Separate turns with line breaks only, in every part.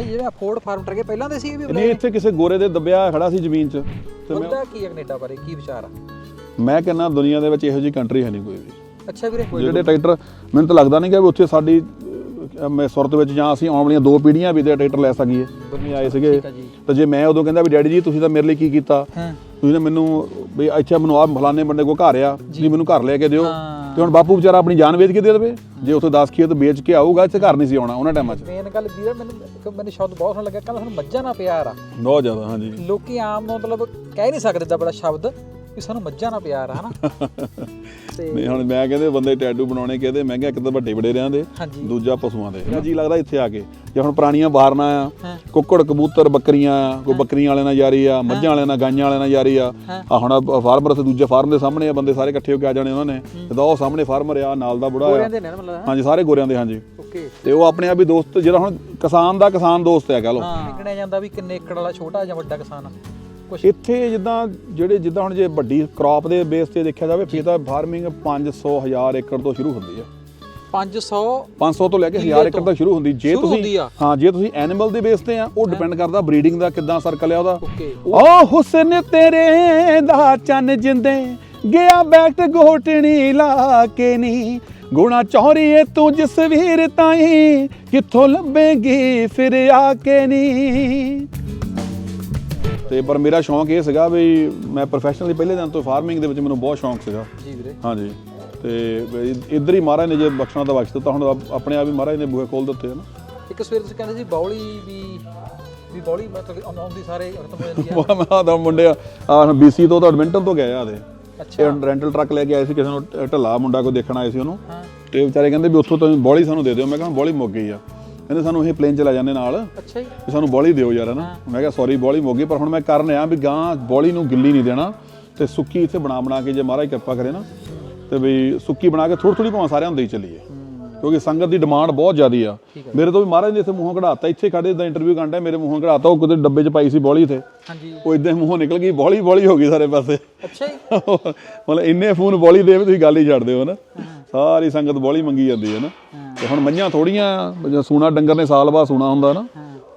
ਇਹ ਜਿਹੜਾ Ford farm ਟਰਕੇ ਪਹਿਲਾਂ ਦੇ ਸੀ ਇਹ ਵੀ
ਨਹੀਂ ਇੱਥੇ ਕਿਸੇ ਗੋਰੇ ਦੇ ਦੱਬਿਆ ਖੜਾ ਸੀ ਜ਼ਮੀਨ 'ਚ। ਤੇ ਮੈਂ
ਉਹਦਾ ਕੀ ਹੈ ਕੈਨੇਡਾ ਬਾਰੇ? ਕੀ ਵਿਚਾਰ ਆ?
ਮੈਂ ਕਹਿੰਦਾ ਦੁਨੀਆ ਦੇ ਵਿੱਚ ਇਹੋ ਜਿਹੀ ਕੰਟਰੀ ਹੈ ਨਹੀਂ ਕੋਈ ਵੀ।
ਅੱਛਾ ਵੀਰੇ
ਜਿਹੜੇ ਟਰੈਕਟਰ ਮੈਨੂੰ ਤਾਂ ਲੱਗਦਾ ਨਹੀਂ ਕਿ ਵੀ ਉੱਥੇ ਸਾਡੀ ਅਹ, ਮੈਂ ਸੁਰਤ ਵਿੱਚ ਜਾਂ ਅਸੀਂ ਆਉਣ ਵਾਲੀਆਂ ਦੋ ਪੀੜ੍ਹੀਆਂ ਵੀ ਦੇ ਟਰੈਕਟਰ ਲੈ ਸਕੀਏ। ਦੁਨੀਆ ਆਏ ਸੀਗੇ।
ਠੀਕ ਆ ਜੀ।
ਤਾਂ ਜੇ ਮੈਂ ਉਦੋਂ ਕਹਿੰਦਾ ਵੀ ਡੈਡੀ ਜੀ ਤੁਸੀਂ ਤਾਂ ਮੇਰੇ ਲਈ ਕੀ ਕੀਤਾ?
ਹਾਂ।
ਤੁਸੀਂ ਤਾਂ ਮੈਨੂੰ ਵੀ ਇੱਥੇ ਮੈਨੂੰ ਆਹ ਫਲਾਣੇ ਬੰਦੇ ਕੋ ਘਰ ਆ। ਤੁਸੀਂ ਮੈਨੂੰ ਘਰ ਲੈ ਕੇ ਦਿਓ।
ਹਾਂ।
ਤੇ ਹੁਣ ਬਾਪੂ ਵਿਚਾਰਾ ਆਪਣੀ ਜਾਨ ਵੇਚ ਕੇ ਦੇ ਦੇਵੇ। ਜੇ ਉੱਥੇ 10 ਖੇਤ ਵੇਚ ਕੇ ਆਊਗਾ ਇੱਥੇ ਘਰ ਨਹੀਂ ਸੀ ਆਉਣਾ ਉਹਨਾਂ ਟਾਈਮਾਂ 'ਚ।
ਮੇਨ ਗੱਲ ਵੀਰੇ ਮੈਨੂੰ ਇੱਕ ਮੈਨੂੰ ਸ਼ਬਦ ਬਹੁਤ ਸੋਹਣਾ ਲੱਗਾ ਕਹਿੰਦਾ ਸਾਨੂੰ ਮੱਝਾਂ ਨਾਲ ਪਿਆਰ ਆ।
ਬਹੁਤ ਜ਼ਿਆਦਾ ਹਾਂਜੀ।
ਲੋਕੀ ਆਮ ਮਤਲਬ ਕਹਿ ਨਹੀਂ ਸਕਦੇ ਦਾ ਬੜਾ ਸ਼ਬਦ। ਵੀ ਸਾਨੂੰ ਮੱਝਾਂ ਨਾਲ ਪਿਆਰ ਆ ਹਨਾ? ਤੇ
ਨਹੀਂ ਹੁਣ ਮੈਂ ਕਹਿੰਦੇ ਬੰਦੇ ਟੈਟੂ ਬਣਾਉਣੇ ਕਿਹਦੇ ਮਹਿੰਗੇ ਇੱਕ ਤਾਂ ਵੱਡੇ ਵਡੇਰਿਆਂ ਦੇ
ਹਾਂਜੀ।
ਦੂਜਾ ਪਸ਼ੂਆਂ ਦੇ। ਜੀ ਲੱਗਦਾ ਇੱਥੇ ਆ ਕੇ ਜੇ ਹੁਣ ਪੁਰਾਣੀਆਂ ਬਾਰਨਾ ਆ
ਹਾਂ।
ਕੁੱਕੜ ਕਬੂਤਰ ਬੱਕਰੀਆਂ ਆ ਕੋਈ ਬੱਕਰੀਆਂ ਵਾਲਿਆਂ ਨਾਲ ਯਾਰੀ ਆ ਮੱਝਾਂ ਵਾਲਿਆਂ ਨਾਲ ਗਾਈਆਂ ਵਾਲਿਆਂ ਨਾਲ ਯਾਰੀ ਆ।
ਹਾਂ।
ਆ ਹੁਣ ਫਾਰਮਰ ਤੇ ਦੂਜੇ ਫਾਰਮ ਦੇ ਸਾਹਮਣੇ ਆ ਬੰਦੇ ਸਾਰੇ ਇਕੱਠੇ ਹੋ ਕੇ ਆ ਜਾਣੇ ਉਹਨਾਂ ਨੇ। ਜਦੋਂ ਉਹ ਸਾਹਮਣੇ ਫਾਰਮਰ ਆ ਨਾਲ ਦਾ ਬੁੜਾ ਆ।
ਗੋਰਿਆਂ ਦੇ ਨੇ ਨਾ ਮਤਲਬ
ਹਾਂਜੀ ਸਾਰੇ ਗੋਰਿਆਂ ਦੇ ਹਾਂਜੀ।
ਓਕੇ।
ਤੇ ਉਹ ਆਪਣੇ ਆਪ ਹੀ ਦੋਸਤ ਜਿਹੜਾ ਹੁਣ ਕਿਸਾਨ ਦਾ ਕਿਸਾਨ ਦੋਸਤ ਹੈ ਕਹ ਲਓ।
ਹਾਂ। ਨਿਕਣਿਆ ਜਾਂਦਾ ਵੀ ਕਿੰਨੇ ਏਕੜ ਵਾਲਾ ਛੋਟਾ ਜਾਂ ਵੱਡਾ ਕਿਸਾਨ ਆ।
ਇੱਥੇ ਜਿੱਦਾਂ ਜਿਹੜੇ ਜਿੱਦਾਂ ਹੁਣ ਜੇ ਵੱਡੀ ਕ੍ਰਾਪ ਦੇ ਬੇਸ ਤੇ ਦੇਖਿਆ ਜਾਵੇ ਫਿਰ ਤਾਂ ਫਾਰਮਿੰਗ 500 1000 ਏਕੜ ਤੋਂ ਸ਼ੁਰੂ ਹੁੰਦੀ ਹੈ
500
500 ਤੋਂ ਲੈ ਕੇ
ਕਿੱਲੇ
1000 ਏਕੜ ਤੱਕ ਸ਼ੁਰੂ ਹੁੰਦੀ। ਜੇ ਤੁਸੀਂ। ਹਾਂ ਜੇ ਤੁਸੀਂ ਐਨੀਮਲ ਦੇ ਬੇਸ ਤੇ ਆ ਉਹ ਡਿਪੈਂਡ ਕਰਦਾ ਬਰੀਡਿੰਗ ਦਾ ਕਿੱਦਾਂ ਸਰਕਲ ਆ ਉਹਦਾ। ਓ ਹੁਸਨ ਤੇਰੇ ਦਾ ਚੰਨ ਜਿੰਦੇ ਗਿਆ ਬੈਠ ਗੋਟਣੀ ਲਾ ਕੇ ਨੀ। ਗੁਣਾ ਚੌਰੀਏ ਤੂੰ ਜਸਵੀਰ ਤਾਈ ਕਿੱਥੋਂ ਲੱਭੇਗੀ ਫਿਰ ਆ ਕੇ ਨੀ। ਤੇ ਪਰ ਮੇਰਾ ਸ਼ੌਂਕ ਇਹ ਸੀਗਾ ਵੀ ਮੈਂ ਪ੍ਰੋਫੈਸ਼ਨਲੀ ਪਹਿਲੇ ਦਿਨ ਤੋਂ ਫਾਰਮਿੰਗ ਦੇ ਵਿੱਚ ਮੈਨੂੰ ਬਹੁਤ ਸ਼ੌਂਕ ਸੀਗਾ।
ਜੀ ਵੀਰੇ।
ਹਾਂਜੀ। ਤੇ ਇੱਧਰ ਹੀ ਮਹਾਰਾਜ ਨੇ ਜੇ ਬਖਸ਼ਣਾ ਤਾਂ ਬਖਸ਼ ਦਿੱਤਾ ਹੁਣ ਆਪ- ਆਪਣੇ ਆਪ ਹੀ ਮਹਾਰਾਜ ਨੇ ਬੂਹੇ ਖੋਲ ਦਿੱਤੇ ਹਨ
ਇੱਕ ਸਵੇਰ ਤੁਸੀਂ ਕਹਿੰਦੇ ਸੀ ਬੌਲੀ ਵੀ ਵੀ ਬੌਲੀ ਮਤਲਬ ਆਉਂਦੀ ਸਾਰੇ ਖਤਮ ਹੋ ਜਾਂਦੀ ਆ।
ਉਹ ਮੈਂ ਮੁੰਡੇ ਆ ਬੀਸੀ ਤੋਂ ਤਾਂ ਐਡਮਿੰਟਨ ਤੋਂ ਗਏ ਆ ਦੇ
ਅੱਛਾ।
ਇਹ ਰੈਂਟਲ ਟਰੱਕ ਲੈ ਕੇ ਆਏ ਸੀ ਕਿਸੇ ਨੂੰ ਢੱਲਾ ਮੁੰਡਾ ਕੋ ਦੇਖਣ ਆਏ ਸੀ ਉਹਨੂੰ।
ਹਾਂ।
ਤੇ ਵਿਚਾਰੇ ਕਹਿੰਦੇ ਵੀ ਉੱਥੋਂ ਤੁਸੀਂ ਬੋਲੀ ਸਾਨੂੰ ਦੇ ਦਿਓ। ਮੈਂ ਕਿਹਾ ਬੋਲੀ ਮੁੱਕ ਗਈ ਆ। ਕਹਿੰਦੇ ਸਾਨੂੰ ਇਹ ਪਲੇਨ ਚ ਲੈ ਜਾਂਦੇ ਨਾਲ।
ਅੱਛਾ ਜੀ।
ਵੀ ਸਾਨੂੰ ਬੋਲੀ ਦਿਓ ਯਾਰ ਹਨਾ? ਮੈਂ ਕਿਹਾ ਸੌਰੀ ਬੋਲੀ ਮੁੱਕ ਗਈ ਪਰ ਹੁਣ ਮੈਂ ਕਰਨ ਆ ਵੀ ਗਾਂ ਬੋਲੀ ਨੂੰ ਗਿੱਲੀ ਨਹੀਂ ਦੇਣਾ ਤੇ ਸੁੱਕੀ ਇੱਥੇ ਬਣਾ ਬਣਾ ਕੇ ਜੇ ਮਹਾਰਾਜ ਕਿਰਪਾ ਕਰੇ ਨਾ ਤੇ ਵੀ ਸੁੱਕੀ ਬਣਾ ਕੇ ਥੋੜੀ ਥੋੜੀ ਭਾਵੇਂ ਸਾਰਿਆਂ ਨੂੰ ਦੇਈ ਚੱਲੀਏ। ਕਿਉਂਕਿ ਸੰਗਤ ਦੀ ਡਿਮਾਂਡ ਬਹੁਤ ਜ਼ਿਆਦੀ ਆ। ਮੇਰੇ ਤੋਂ ਵੀ ਮਹਾਰਾਜ ਨੇ ਇੱਥੇ ਮੂੰਹੋਂ ਕਢਾਤਾ। ਇੱਥੇ ਖੜੇ ਦਾ ਇੰਟਰਵਿਊ ਕਰਦਾ ਮੇਰੇ ਮੂੰਹੋਂ ਕਢਾਤਾ। ਉਹ ਕਿਤੇ ਡੱਬੇ 'ਚ ਪਾਈ ਸੀ ਬੋਲੀ ਤੇ
ਹਾਂਜੀ।
ਉਹ ਇਦਾਂ ਮੂੰਹੋਂ ਨਿਕਲ ਗਈ ਬੋਲੀ ਬੋਲੀ ਹੋ ਗਈ ਸਾਰੇ ਪਾਸੇ।
ਅੱਛਾ ਜੀ।
ਮਤਲਬ ਇੰਨੇ ਫੋਨ ਬੋਲੀ ਦੇ ਵੀ ਤੁਸੀਂ ਗੱਲ ਹੀ ਛੱਡਦੇ ਹੋ। ਨਾ ਸਾਰੀ ਸੰਗਤ ਬੋਲੀ ਮੰਗੀ ਜਾਂਦੀ ਹੈ ਨਾ। ਤੇ ਹੁਣ ਮੱਝਾਂ ਥੋੜੀਆਂ ਸੂਣਾ ਡੰਗਰ ਨੇ ਸਾਲ ਬਾਅਦ ਸੂਣਾ ਹੁੰਦਾ ਨਾ।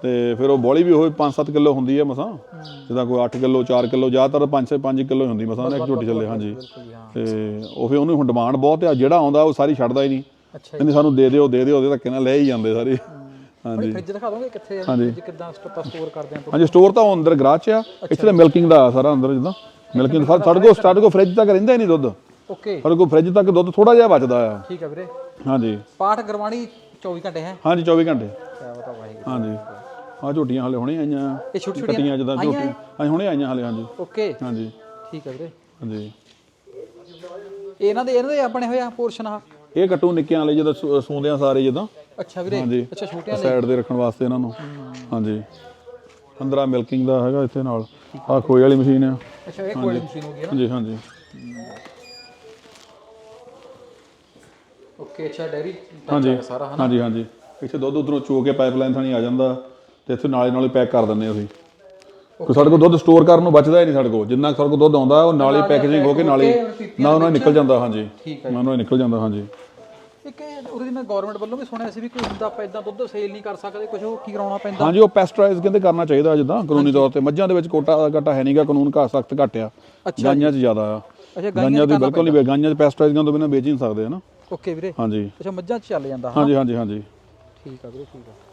ਤੇ ਫਿਰ ਉਹ ਬੋਲੀ ਵੀ ਉਹ 5-7 ਕਿਲੋ ਹੁੰਦੀ ਹੈ ਮਸਾਂ। ਜਿੱਦਾਂ ਕੋਈ 8 ਕਿਲੋ 4 ਕਿਲੋ ਜ਼ਿਆਦਾਤਰ 5-5 ਕਿਲੋ ਹੁੰਦੀ ਮਸਾਂ ਇੱਕ ਝੋਟੀ ਚੱਲੇ ਹਾਂਜੀ। ਤੇ ਉਹ ਫਿਰ ਉਹਨੂੰ ਹੁਣ ਡਿਮਾਂਡ ਬਹੁਤ ਆ। ਜਿਹੜਾ ਆਉਂਦਾ ਉਹ ਸਾਰੀ ਛੱਡਦਾ ਹੀ ਨਹੀਂ।
ਅੱਛਾ
ਕਹਿੰਦੇ ਸਾਨੂੰ ਦੇ ਦਿਓ ਦੇ ਦਿਓ ਉਹਦੇ ਧੱਕੇ ਨਾਲ ਲੈ ਹੀ ਜਾਂਦੇ ਸਾਰੇ। ਹਾਂਜੀ।
ਫ੍ਰਿਜ ਦਿਖਾ ਦੋਗੇ ਕਿੱਥੇ ਆ?
ਹਾਂਜੀ।
ਫ੍ਰਿਜ ਕਿੱਦਾਂ ਸਟੋਰ ਕਰਦੇ ਆ
ਹਾਂਜੀ ਸਟੋਰ ਤਾਂ ਉਹ ਅੰਦਰ ਗਰਾਜ 'ਚ ਆ। ਇੱਥੇ ਤਾਂ ਮਿਲਕਿੰਗ ਦਾ ਆ ਸਾਰਾ ਅੰਦਰ ਜਿੱਦਾਂ। ਮਿਲਕਿੰਗ ਸਾਡੇ ਕੋਲ ਸਾਡੇ ਕੋਲ ਫ੍ਰਿਜ ਤੱਕ ਰਹਿੰਦਾ ਹੀ ਨਹੀਂ ਦੁੱਧ।
ਓਕੇ
ਸਾਡੇ ਕੋਲ ਫ੍ਰਿਜ ਤੱਕ ਦੁੱਧ ਥੋੜਾ ਜਿਹਾ ਬਚਦਾ ਆ।
ਠੀਕ ਆ ਵੀਰੇ।
ਹਾਂਜੀ।
ਪਾਠ ਗਰਵਾਣੀ 24 ਘੰਟੇ ਹੈ?
ਹਾਂਜੀ 24 ਘੰਟੇ।
ਕਿਆ ਬਤਾ ਵਾਹਿਗੁਰੂ।
ਹਾਂਜੀ। ਆ ਝੋਟੀਆਂ ਹਲੇ ਹੁਣੇ ਆਈਆਂ।
ਇਹ ਛੋਟੀ
ਕੱਟੀਆਂ
ਛੋਟੀਆਂ
ਜਿੱਦਾਂ ਝੋਟੀਆਂ। ਹਾਂਜੀ ਹੁਣੇ ਆਈਆਂ ਹਲੇ ਹਾਂਜੀ।
ਓਕੇ
ਹਾਂਜੀ।
ਠੀਕ ਆ ਵੀਰੇ।
ਹਾਂਜੀ।
ਇਹ ਇਹਨਾਂ ਦੇ ਇਹਨਾਂ ਦੇ ਆਪਣੇ ਹੋਇਆ ਪੋਰਸ਼ਨ ਆ
ਇਹ ਕੱਟੂ ਨਿੱਕਿਆਂ ਵਾਲੇ ਜਦੋਂ ਸੂ- ਸੂੰਦੇ ਆ ਸਾਰੇ ਜਿੱਦਾਂ।
ਅੱਛਾ ਵੀਰੇ
ਹਾਂਜੀ।
ਅੱਛਾ ਛੋਟਿਆਂ ਲਈ।
ਸਾਈਡ ਤੇ ਰੱਖਣ ਵਾਸਤੇ ਇਹਨਾਂ ਨੂੰ। ਹਾਂਜੀ। ਅੰਦਰ ਮਿਲਕਿੰਗ ਦਾ ਹੈਗਾ ਇੱਥੇ ਨਾਲ। ਆ ਖੋਏ ਵਾਲੀ ਮਸ਼ੀਨ ਆ।
ਅੱਛਾ ਇਹ ਕੋਲਡ ਮਸ਼ੀਨ ਹੋ ਗਈ ਨਾ।
ਹਾਂਜੀ ਹਾਂਜੀ।
ਓਕੇ ਅੱਛਾ ਡੈਰੀ
ਹਾਂਜੀ।
ਸਾਰਾ
ਹਾਂਜੀ ਹਾਂਜੀ। ਇੱਥੇ ਦੁੱਧ ਉਧਰੋਂ ਚੋ ਕੇ ਪਾਈਪਲਾਈਨ ਥਾਣੀ ਆ ਜਾਂਦਾ ਤੇ ਇੱਥੇ ਨਾਲੇ ਨਾਲੇ ਪੈਕ ਕਰ ਦਿੰਦੇ ਅਸੀਂ। ਕੋਈ ਸਾਡੇ ਕੋਲ ਦੁੱਧ ਸਟੋਰ ਕਰਨ ਨੂੰ ਬਚਦਾ ਹੀ ਨਹੀਂ ਸਾਡੇ ਕੋਲ। ਜਿੰਨਾ ਕੁ ਸਾਡੇ ਕੋਲ ਦੁੱਧ ਆਉਂਦਾ ਉਹ ਨਾਲ ਹੀ ਪੈਕੇਜਿੰਗ ਹੋ ਕੇ ਨਾਲ ਹੀ ਨਾਲ ਉਹਨਾਂ ਨਿਕਲ ਜਾਂਦਾ ਹਾਂਜੀ। ਨਾਲ ਉਹਨਾਂ ਨਿਕਲ ਜਾਂਦਾ ਹਾਂਜੀ।
ਇੱਕ ਉਹਦੇ ਮੈਂ ਗਵਰਨਮੈਂਟ ਵੱਲੋਂ ਵੀ ਸੁਣਿਆ ਸੀ ਵੀ ਕੋਈ ਹੁੰਦਾ ਆਪਾਂ ਇਦਾਂ ਦੁੱਧ ਸੇਲ ਨਹੀਂ ਕਰ ਸਕਦੇ ਕੁਝ ਉਹ ਕੀ ਕਰਾਉਣਾ ਪੈਂਦਾ?
ਹਾਂਜੀ ਉਹ ਪੈਸਟਰਾਈਜ਼ ਕਹਿੰਦੇ ਕਰਨਾ ਚਾਹੀਦਾ ਜਿੱਦਾਂ ਕਾਨੂੰਨੀ ਤੌਰ ਤੇ। ਮੱਝਾਂ ਦੇ ਵਿੱਚ ਕੋਟਾ ਘਟਾ ਹੈ ਨਹੀਂਗਾ ਕਾਨੂੰਨ ਘਾ ਸਖਤ ਘੱਟ ਆ। ਗਾਈਆਂ 'ਚ ਜ਼ਿਆਦਾ ਆ।
ਅੱਛਾ
ਗਾਈਆਂ ਦੇ ਬਿਲਕੁਲ ਨਹੀਂ ਗਾਈਆਂ 'ਚ ਪੈਸਟਰਾਈਜ਼ਾਂ ਤੋਂ ਬਿਨਾਂ ਵੇਚ ਹੀ ਨਹੀਂ ਸਕਦੇ ਹਨਾ
ਓਕੇ ਵੀਰੇ।
ਹਾਂਜੀ।
ਅੱਛਾ ਮੱਝਾਂ 'ਚ ਚੱਲ ਜਾਂਦਾ
ਹਾਂਜੀ ਹਾਂਜੀ ਹਾਂਜੀ।
ਠੀਕ ਆ ਵੀਰੇ ਠੀਕ ਆ।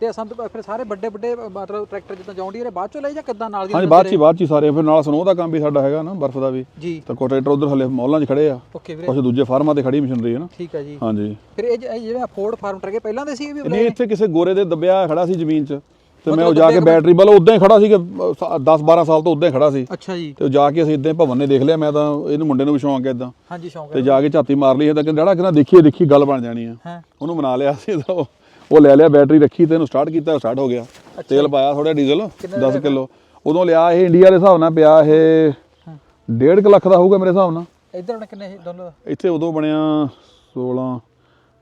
ਤੇ ਅਸਾਂ ਫਿਰ ਸਾਰੇ ਵੱਡੇ ਵੱਡੇ ਮਤਲਬ ਟਰੈਕਟਰ ਜਿੱਦਾਂ ਜੌਂਡੀਅਰ ਬਾਅਦ ਚੋਂ ਲਈ ਜਾਂ ਕਿੱਦਾਂ ਨਾਲ ਦੀ
ਹਾਂਜੀ ਬਾਅਦ 'ਚ ਹੀ- ਬਾਅਦ 'ਚ ਹੀ ਸਾਰੇ ਫਿਰ ਨਾਲ ਸਨੋ ਦਾ ਕੰਮ ਵੀ ਸਾਡਾ ਹੈਗਾ ਨਾ ਬਰਫ਼ ਦਾ ਵੀ।
ਜੀ।
ਤਾਂ ਕੋਟਰੇਟਰ ਉਧਰ ਹਲੇ ਮੌਲਾਂ 'ਚ ਖੜੇ ਆ।
ਓਕੇ ਵੀਰੇ।
ਕੁਝ ਦੂਜੇ ਫਾਰਮਾਂ ਤੇ ਖੜੀ ਮਸ਼ੀਨਰੀ ਹੈ ਨਾ।
ਠੀਕ ਆ ਜੀ।
ਹਾਂਜੀ।
ਫਿਰ ਇਹ ਜਿਹੜਾ ਫੋਰਡ ਫਾਰਮ ਟਰਕੇ ਪਹਿਲਾਂ ਦੇ ਸੀ ਇਹ ਵੀ
ਨਹੀਂ ਇੱਥੇ ਕਿਸੇ ਗੋਰੇ ਦੇ ਦੱਬਿਆ ਖੜਾ ਸੀ ਜ਼ਮੀਨ 'ਚ। ਤੇ ਮੈਂ ਉਹ ਜਾ ਕੇ ਬੈਟਰੀ ਵਾਲਾ ਉਦਾਂ ਹੀ ਖੜਾ ਸੀ 10 12 ਸਾਲ ਤੋਂ ਉਦਾਂ ਹੀ ਖੜਾ ਸੀ।
ਅੱਛਾ ਜੀ।
ਤੇ ਜਾ ਕੇ ਅਸੀਂ ਇਦਾਂ ਹੀ ਭਵਨ ਨੇ ਦੇਖ ਲਿਆ ਮੈਂ ਤਾਂ ਇਹਨੂੰ ਮੁੰਡੇ ਨੂੰ ਵੀ ਸ਼ੌਂਕ ਹੈ ਇਦਾਂ।
ਹਾਂਜੀ ਸ਼ੌਂਕ
ਤੇ ਜਾ ਕੇ ਝਾਤੀ ਮਾਰ ਲਈ ਇਹ ਤਾਂ ਡਾੜਾ ਕਹਿੰਦਾ ਦੇਖੀਏ ਦੇਖੀ ਗੱਲ ਬਣ ਜਾਣੀ ਆ।
ਹਾਂ।
ਉਹਨੂੰ ਮਨਾ ਲਿਆ ਸੀ ਤਾਂ ਉਹ- ਲੈ ਲਿਆ ਬੈਟਰੀ ਰੱਖੀ ਤੇ ਇਹਨੂੰ ਸਟਾਰਟ ਕੀਤਾ ਸਟਾਰਟ ਹੋ ਗਿਆ। ਤੇਲ ਪਾਇਆ ਥੋੜਾ ਡੀਜ਼ਲ 10 ਕਿਲੋ। ਉਦੋਂ ਲਿਆ ਇਹ ਇੰਡੀਆ ਦੇ ਹਿਸਾਬ ਨਾਲ ਪਿਆ ਇਹ 1.5 ਲੱਖ ਦਾ ਹੋਊਗਾ ਮੇਰੇ ਹਿਸਾਬ ਨਾਲ।
ਇਧਰ ਕਿੰਨੇ ਸੀ ਦੋਨੋਂ ਦਾ?
ਇੱਥੇ ਉਦੋਂ ਬਣਿਆ 16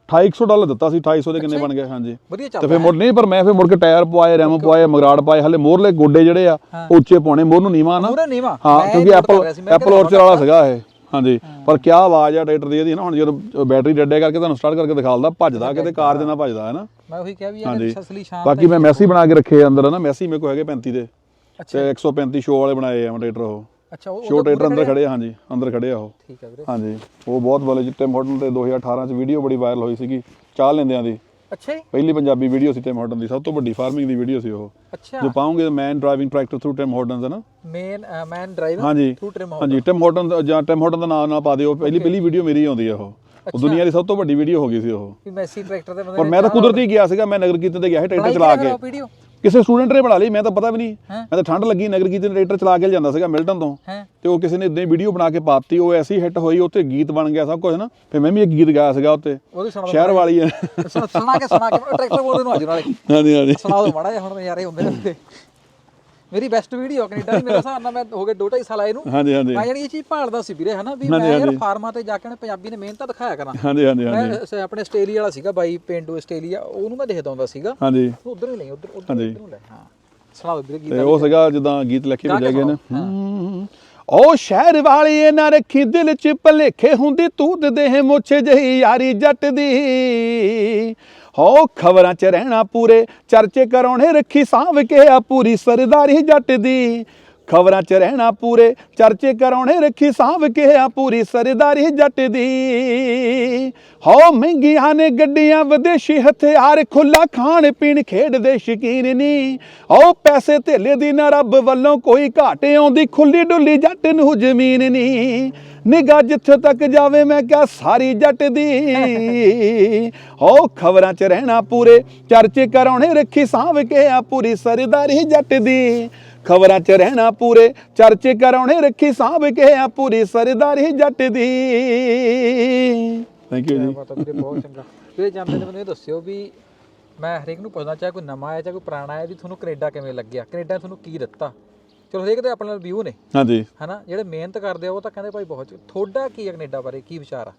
2800 ਡਾਲਰ ਦਿੱਤਾ ਸੀ 2800 ਦੇ ਕਿੰਨੇ ਬਣ ਗਏ ਹਾਂਜੀ। ਤੇ ਫਿਰ ਮੁੜ ਨਹੀਂ ਪਰ ਮੈਂ ਫਿਰ ਮੁੜ ਕੇ ਟਾਇਰ ਪਵਾਏ ਰੈਮ ਪਵਾਏ ਮਗਰਾੜ ਪਾਏ ਹਲੇ ਮੋਰਲੇ ਗੋਡੇ ਜਿਹੜੇ ਆ ਉੱਚੇ ਪਾਉਣੇ ਮੋਰ ਨੂੰ ਨੀਵਾ ਨਾ।
ਪੂਰਾ ਨੀਵਾ?
ਹਾਂ ਕਿਉਂਕਿ ਐਪਲ ਐਪਲ ਔਰਚਰ ਵਾਲਾ ਸੀਗਾ ਇਹ ਹਾਂਜੀ। ਪਰ ਕੀ ਆਵਾਜ਼ ਆ ਟਰੈਕਟਰ ਦੀ ਇਹਦੀ ਨਾ ਹੁਣ ਜਦੋਂ ਬੈਟਰੀ ਡੱਡੇ ਕਰਕੇ ਤੁਹਾਨੂੰ ਸਟਾਰਟ ਕਰਕੇ ਦਿਖਾਲਦਾ ਭੱਜਦਾ ਕਿਤੇ ਕਾਰ ਜਿੰਨਾ ਭੱਜਦਾ ਹੈ ਨਾ।
ਮੈਂ ਉਹੀ ਕਿਹਾ ਵੀ ਇਹ
ਹਾਂਜੀ।
ਸਸਲੀ ਸ਼ਾਂਤ
ਬਾਕੀ ਮੈਂ ਮੈਸੀ ਬਣਾ ਕੇ ਰੱਖੇ ਆ ਅੰਦਰ ਨਾ ਮੈਸੀ ਮੇਰੇ ਕੋਲ ਹੈਗੇ 35 ਦੇ।
ਅੱਛਾ।
ਤੇ 135 ਸ਼ੋ ਵਾਲੇ ਬਣਾਏ ਆ ਟਰੈਕਟਰ ਉਹ।
ਅੱਛਾ ਉਹ
ਸ਼ੋ ਟਰੈਕਟਰ ਅੰਦਰ ਖੜੇ ਆ ਹਾਂਜੀ ਅੰਦਰ ਖੜੇ ਆ ਉਹ।
ਠੀਕ ਹੈ ਵੀਰੇ।
ਹਾਂਜੀ ਉਹ ਬਹੁਤ ਵਾਲੇ ਜਿੱਤੇ ਮਾਡਲ ਤੇ 2018 ਚ ਵੀਡੀਓ ਬੜੀ ਵਾਇਰਲ ਹੋਈ ਸੀਗੀ ਚਾਹ ਲੈਂਦਿਆਂ ਦੀ।
ਅੱਛਾ ਜੀ।
ਪਹਿਲੀ ਪੰਜਾਬੀ ਵੀਡੀਓ ਸੀ ਟਿਮ ਹਾਰਡਨ ਦੀ ਸਭ ਤੋਂ ਵੱਡੀ ਫਾਰਮਿੰਗ ਦੀ ਵੀਡੀਓ ਸੀ ਉਹ।
ਅੱਛਾ।
ਜੋ ਪਾਉਂਗੇ man driving tractor through Tim Horton ਦਾ ਨਾ।
ਮੇਨ ਮੈਨ ਡਰਾਈਵਰ
ਹਾਂਜੀ
ਟੂ ਟ੍ਰਿਮ
ਹਾਂਜੀ ਟਿਮ ਹਾਰਡਨ ਦਾ- ਜਾਂ ਟਿਮ ਹਾਰਡਨ ਦਾ ਨਾਮ ਨਾ ਪਾ ਦਿਓ ਪਹਿਲੀ ਪਹਿਲੀ ਵੀਡੀਓ ਮੇਰੀ ਆਉਂਦੀ ਆ ਉਹ। ਉਹ ਦੁਨੀਆ ਦੀ ਸਭ ਤੋਂ ਵੱਡੀ ਵੀਡੀਓ ਹੋ ਗਈ ਸੀ ਉਹ।
ਵੀ ਮੈਸੀ ਟਰੈਕਟਰ ਦੇ ਬੰਦੇ
ਪਰ ਮੈਂ ਤਾਂ ਕੁਦਰਤੀ ਗਿਆ ਸੀਗਾ ਮੈਂ ਨਗਰ ਕੀਰਤਨ ਤੇ ਗਿਆ ਸੀ ਟਰੈਕਟਰ ਚਲਾ ਕੇ।
ਵੀਡੀਓ
ਕਿਸੇ ਸਟੂਡੈਂਟ ਨੇ ਬਣਾ ਲਈ ਮੈਂ ਤਾਂ ਪਤਾ ਵੀ ਨਹੀਂ? ਮੈਂ ਤਾਂ ਠੰਡ ਲੱਗੀ ਨਗਰ ਕੀਰਤਨ ਟਰੈਕਟਰ ਚਲਾ ਕੇ ਜਾਂਦਾ ਸੀਗਾ ਮਿਲਟਨ ਤੋਂ। ਤੇ ਉਹ ਕਿਸੇ ਨੇ ਇਦਾਂ ਹੀ ਵੀਡੀਓ ਬਣਾ ਕੇ ਪਾਤੀ ਉਹ ਐਸੀ ਹਿੱਟ ਹੋਈ ਉੱਥੇ ਗੀਤ ਬਣ ਗਿਆ ਸਭ ਕੁਝ ਨਾ। ਫਿਰ ਮੈਂ ਵੀ ਇੱਕ ਗੀਤ ਗਾਇਆ ਸੀਗਾ ਉੱਤੇ ਸ਼ਹਿਰ ਵਾਲੀ।
ਸੁਣਾ ਕੇ ਸੁਣਾ ਕੇ ਟਰੈਕਟਰ ਬੋਲਦੇ ਨੂੰ ਅੱਜ ਨਾਲੇ।
ਹਾਂਜੀ ਹਾਂਜੀ।
ਸੁਣਾ ਦਿਓ ਮਾੜਾ ਜਿਹਾ ਹੁਣ ਨਜ਼ਾਰੇ ਹੁੰਦੇ ਨੇ। ਮੇਰੀ ਬੈਸਟ ਵੀਡੀਓ ਕੈਨੇਡਾ ਦੀ ਮੇਰੇ ਹਿਸਾਬ ਨਾਲ ਮੈਂ ਹੋ ਗਏ 2.5 ਸਾਲ ਆਏ ਨੂੰ।
ਹਾਂਜੀ ਹਾਂਜੀ।
ਮੈਂ ਜਾਨੀ ਇਹ ਚੀਜ਼ ਭਾਲਦਾ ਸੀ ਵੀਰੇ ਹਨਾ ਵੀ ਮੈਂ ਯਾਰ। ਫਾਰਮਾਂ ਤੇ ਜਾ ਕੇ ਨਾ ਪੰਜਾਬੀ ਨੇ ਮਿਹਨਤ ਤਾਂ ਦਿਖਾਇਆ ਕਰਾਂ।
ਹਾਂਜੀ ਹਾਂਜੀ
ਮੈਂ ਆਪਣੇ ਆਸਟ੍ਰੇਲੀਆ ਵਾਲਾ ਸੀਗਾ ਬਾਈ ਪਿੰਡੂ ਆਸਟ੍ਰੇਲੀਆ ਉਹਨੂੰ ਮੈਂ ਦੇਖਦਾ ਹੁੰਦਾ ਸੀਗਾ।
ਹਾਂਜੀ।
ਉਧਰ ਹੀ ਨਹੀਂ ਉਧਰ ਉਧਰ ਨੂੰ ਲੈ ਹਾਂ। ਸੁਣਾ ਦਿਓ ਵੀਰੇ ਗੀਤ
ਤੇ ਉਹ ਸੀਗਾ ਜਿੱਦਾਂ ਗੀਤ ਲਿਖੇ
ਕੇ
ਗਿਆ ਨੇ।
ਸੁਣਾਓ,
ਹਮ, ਉਹ ਸ਼ਹਿਰ ਵਾਲੀਏ ਨਾ ਰੱਖੀ ਦਿਲ ਚ ਭਲੇਖੇ ਹੁੰਦੀ ਤੂਤ ਦੇ ਮੁੱਛ ਜਹੀ ਯਾਰੀ ਜੱਟ ਦੀ ਹੋ ਖਬਰਾਂ ਚ ਰਹਿਣਾ ਪੂਰੇ, ਚਰਚੇ ਕਰਾਉਣੇ ਰੱਖੀ ਸਾਂਭ ਕੇ ਆ ਪੂਰੀ ਸਰਦਾਰੀ ਜੱਟ ਦੀ। ਖਬਰਾਂ ਚ ਰਹਿਣਾ ਪੂਰੇ, ਚਰਚੇ ਕਰਾਉਣੇ ਰੱਖੀ ਸਾਂਭ ਕੇ ਆ ਪੂਰੀ ਸਰਦਾਰੀ ਜੱਟ ਦੀ। ਹੋ ਮਹਿੰਗੀਆਂ ਨੇ ਗੱਡੀਆਂ ਵਿਦੇਸ਼ੀ ਹਥਿਆਰ ਖੁੱਲਾ ਖਾਣ ਪੀਣ ਖੇਡ ਦੇ ਸ਼ਕੀਨ ਨਹੀਂ ਹੋ ਪੈਸੇ ਧੇਲੇ ਦੀ ਨਾ ਰੱਬ ਵੱਲੋਂ ਕੋਈ ਘਾਟ ਆਉਂਦੀ ਖੁੱਲੀ ਡੁੱਲੀ ਜੱਟ ਨੂੰ ਜ਼ਮੀਨ ਨਹੀਂ ਨਿਗਾ ਜਿੱਥੇ ਤੱਕ ਜਾਵੇ ਮੈਂ ਕਿਹਾ ਸਾਰੀ ਜੱਟ ਦੀ। ਹੋ ਖਬਰਾਂ 'ਚ ਰਹਿਣਾ ਪੂਰੇ, ਚਰਚੇ ਕਰਾਉਣੇ ਰੱਖੀ ਸਾਂਭ ਕੇ ਆ ਪੂਰੀ ਸਰਦਾਰੀ ਜੱਟ ਦੀ। ਖਬਰਾਂ 'ਚ ਰਹਿਣਾ ਪੂਰੇ, ਚਰਚੇ ਕਰਾਉਣੇ ਰੱਖੀ ਸਾਂਭ ਕੇ ਆ ਪੂਰੀ ਸਰਦਾਰੀ ਜੱਟ ਦੀ। ਥੈਂਕ ਯੂ ਜੀ।
ਬਾਤ ਬਹੁਤ ਚੰਗਾ। ਵੀਰੇ ਜਾਂਦੇ ਨੇ ਮੈਨੂੰ ਇਹ ਦੱਸਿਓ ਵੀ ਮੈਂ ਹਰੇਕ ਨੂੰ ਪੁੱਛਦਾ, ਚਾਹੇ ਕੋਈ ਨਵਾਂ ਆਇਆ, ਚਾਹੇ ਕੋਈ ਪੁਰਾਣਾ ਆਇਆ, ਵੀ ਤੁਹਾਨੂੰ ਕੈਨੇਡਾ ਕਿਵੇਂ ਲੱਗਿਆ? ਕੈਨੇਡਾ ਤੁਹਾਨੂੰ ਕੀ ਦਿੱਤਾ? ਚਲੋ ਹਰੇਕ ਦੇ ਆਪਣੇ ਰਿਵਿਊ ਨੇ।
ਹਾਂਜੀ।
ਹਨਾ? ਜਿਹੜੇ ਮਿਹਨਤ ਕਰਦੇ ਆ ਉਹ ਤਾਂ ਕਹਿੰਦੇ ਭਾਈ ਬਹੁਤ ਤੁਹਾਡਾ ਕੀ ਹੈ ਕੈਨੇਡਾ ਬਾਰੇ? ਕੀ ਵਿਚਾਰ ਆ?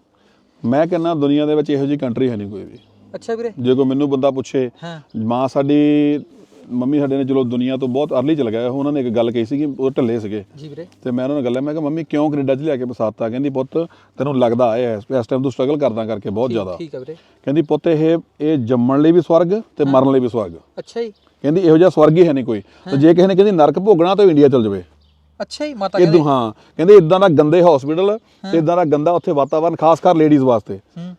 ਮੈਂ ਕਹਿੰਦਾ ਦੁਨੀਆ ਦੇ ਵਿੱਚ ਇਹੋ ਜਿਹੀ ਕੰਟਰੀ ਹੈ ਨਹੀਂ ਕੋਈ ਵੀ।
ਅੱਛਾ ਵੀਰੇ।
ਜੇ ਕੋਈ ਮੈਨੂੰ ਬੰਦਾ ਪੁੱਛੇ
ਹਾਂ।
ਮਾਂ ਸਾਡੀ ਮੰਮੀ ਸਾਡੇ ਨੇ ਚਲੋ ਦੁਨੀਆ ਤੋਂ ਬਹੁਤ ਅਰਲੀ ਚਲ ਗਏ ਉਹਨਾਂ ਨੇ ਇੱਕ ਗੱਲ ਕਹੀ ਸੀ ਕਿ ਉਹ ਢੱਲੇ ਸੀਗੇ।
ਜੀ ਵੀਰੇ।
ਤੇ ਮੈਂ ਉਹਨਾਂ ਨਾਲ ਗੱਲ ਮੈਂ ਕਿਹਾ ਮੰਮੀ ਕਿਉਂ ਕੈਨੇਡਾ 'ਚ ਲਿਆ ਕੇ ਬਸਾਤਾ ਕਹਿੰਦੀ ਪੁੱਤ ਤੈਨੂੰ ਲੱਗਦਾ ਆਇਆ ਇਸ ਟਾਈਮ ਤੂੰ ਸਟਰਗਲ ਕਰਦਾ ਕਰਕੇ ਬਹੁਤ ਜ਼ਿਆਦਾ।
ਠੀਕ ਆ ਵੀਰੇ।
ਕਹਿੰਦੀ ਪੁੱਤ ਇਹ ਇਹ ਜੰਮਣ ਲਈ ਵੀ ਸਵਰਗ ਤੇ ਮਰਨ ਲਈ ਵੀ ਸਵਰਗ।
ਅੱਛਾ ਜੀ।
ਕਹਿੰਦੀ ਇਹੋ ਜਿਹਾ ਸਵਰਗ ਹੀ ਹੈ ਨਹੀਂ ਕੋਈ। ਤੇ ਜੇ ਕਿਸੇ ਨੇ ਕਹਿੰਦੀ ਨਰਕ ਭੋਗਣਾ ਤਾਂ ਇੰਡੀਆ ਚਲ ਜਾਵੇ।
ਅੱਛਾ ਜੀ ਮਾਤਾ
ਇਦੋਂ ਹਾਂ। ਕਹਿੰਦੇ ਇਦਾਂ ਦਾ ਗੰਦੇ ਹਸਪੀਟਲ ਤੇ ਇਦਾਂ ਦਾ ਗੰਦਾ ਉੱਥੇ ਵਾਤਾਵਰਨ ਖਾਸ ਕਰ ਲੇਡੀਜ਼ ਵਾਸਤੇ।
ਹੂੰ।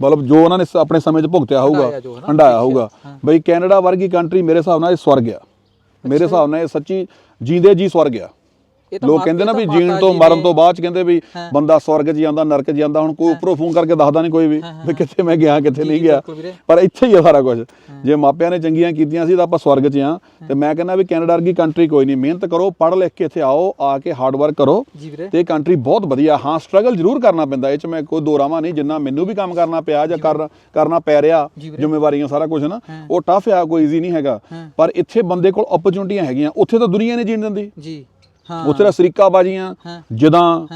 ਮਤਲਬ ਜੋ ਉਹਨਾਂ ਨੇ ਆਪਣੇ ਸਮੇਂ 'ਚ ਭੁਗਤਿਆ ਹੋਊਗਾ
ਹੈ
ਹੰਡਾਇਆ ਹੋਊਗਾ। ਬਈ ਕੈਨੇਡਾ ਵਰਗੀ ਕੰਟਰੀ ਮੇਰੇ ਹਿਸਾਬ ਨਾਲ ਇਹ ਸਵਰਗ ਆ। ਮੇਰੇ ਹਿਸਾਬ ਨਾਲ ਇਹ ਸੱਚੀ ਜੀਂਦੇ ਜੀ ਸਵਰਗ ਆ। ਲੋਕ ਕਹਿੰਦੇ ਨਾ ਵੀ ਜੀਣ ਤੋਂ ਮਰਨ ਤੋਂ ਬਾਅਦ ਚ ਕਹਿੰਦੇ ਵੀ। ਬੰਦਾ ਸਵਰਗ 'ਚ ਜਾਂਦਾ ਨਰਕ 'ਚ ਜਾਂਦਾ ਹੁਣ ਕੋਈ ਉੱਪਰੋਂ ਫੋਨ ਕਰਕੇ ਦੱਸਦਾ ਨਹੀਂ ਕੋਈ ਵੀ ਵੀ ਕਿੱਥੇ ਮੈਂ ਗਿਆ ਕਿੱਥੇ ਨਹੀਂ ਗਿਆ। ਪਰ ਇੱਥੇ ਹੀ ਆ ਸਾਰਾ ਕੁਝ ਜੇ ਮਾਪਿਆਂ ਨੇ ਚੰਗੀਆਂ ਕੀਤੀਆਂ ਸੀ ਤਾਂ ਆਪਾਂ ਸਵਰਗ 'ਚ ਆ। ਤੇ ਮੈਂ ਕਹਿੰਦਾ ਵੀ ਕੈਨੇਡਾ ਵਰਗੀ ਕੰਟਰੀ ਕੋਈ ਨਹੀਂ ਮਿਹਨਤ ਕਰੋ ਪੜ੍ਹ ਲਿਖ ਕੇ ਇੱਥੇ ਆਓ ਆ ਕੇ ਹਾਰਡ ਵਰਕ ਕਰੋ। ਤੇ ਕੰਟਰੀ ਬਹੁਤ ਵਧੀਆ। ਹਾਂ ਸਟਰਗਲ ਜ਼ਰੂਰ ਕਰਨਾ ਪੈਂਦਾ। ਇਹ ਚ ਮੈਂ ਕੋਈ ਦੋਰਾਵਾ ਨਹੀਂ ਜਿੰਨਾ ਮੈਨੂੰ ਵੀ ਕੰਮ ਕਰਨਾ ਪਿਆ ਜਾਂ ਕਰ ਕਰਨਾ ਪੈ ਰਿਹਾ। ਜ਼ਿੰਮੇਵਾਰੀਆਂ ਸਾਰਾ ਕੁਝ ਨਾ। ਉਹ ਟਫ ਆ ਕੋਈ ਈਜ਼ੀ ਨਹੀਂ ਹੈਗਾ। ਪਰ ਇੱਥੇ ਬੰਦੇ ਕੋਲ ਓਪਰਚੁਨਿਟੀਆਂ ਹੈਗੀਆਂ। ਉੱਥੇ ਤਾਂ ਦੁਨੀਆ ਨੇ ਜੀਣ ਦਿੰਦੀ।
ਜੀ।
ਉੱਥੇ ਤਾਂ ਸਰੀਕਾ ਬਾਜੀਆਂ। ਜਦਾਂ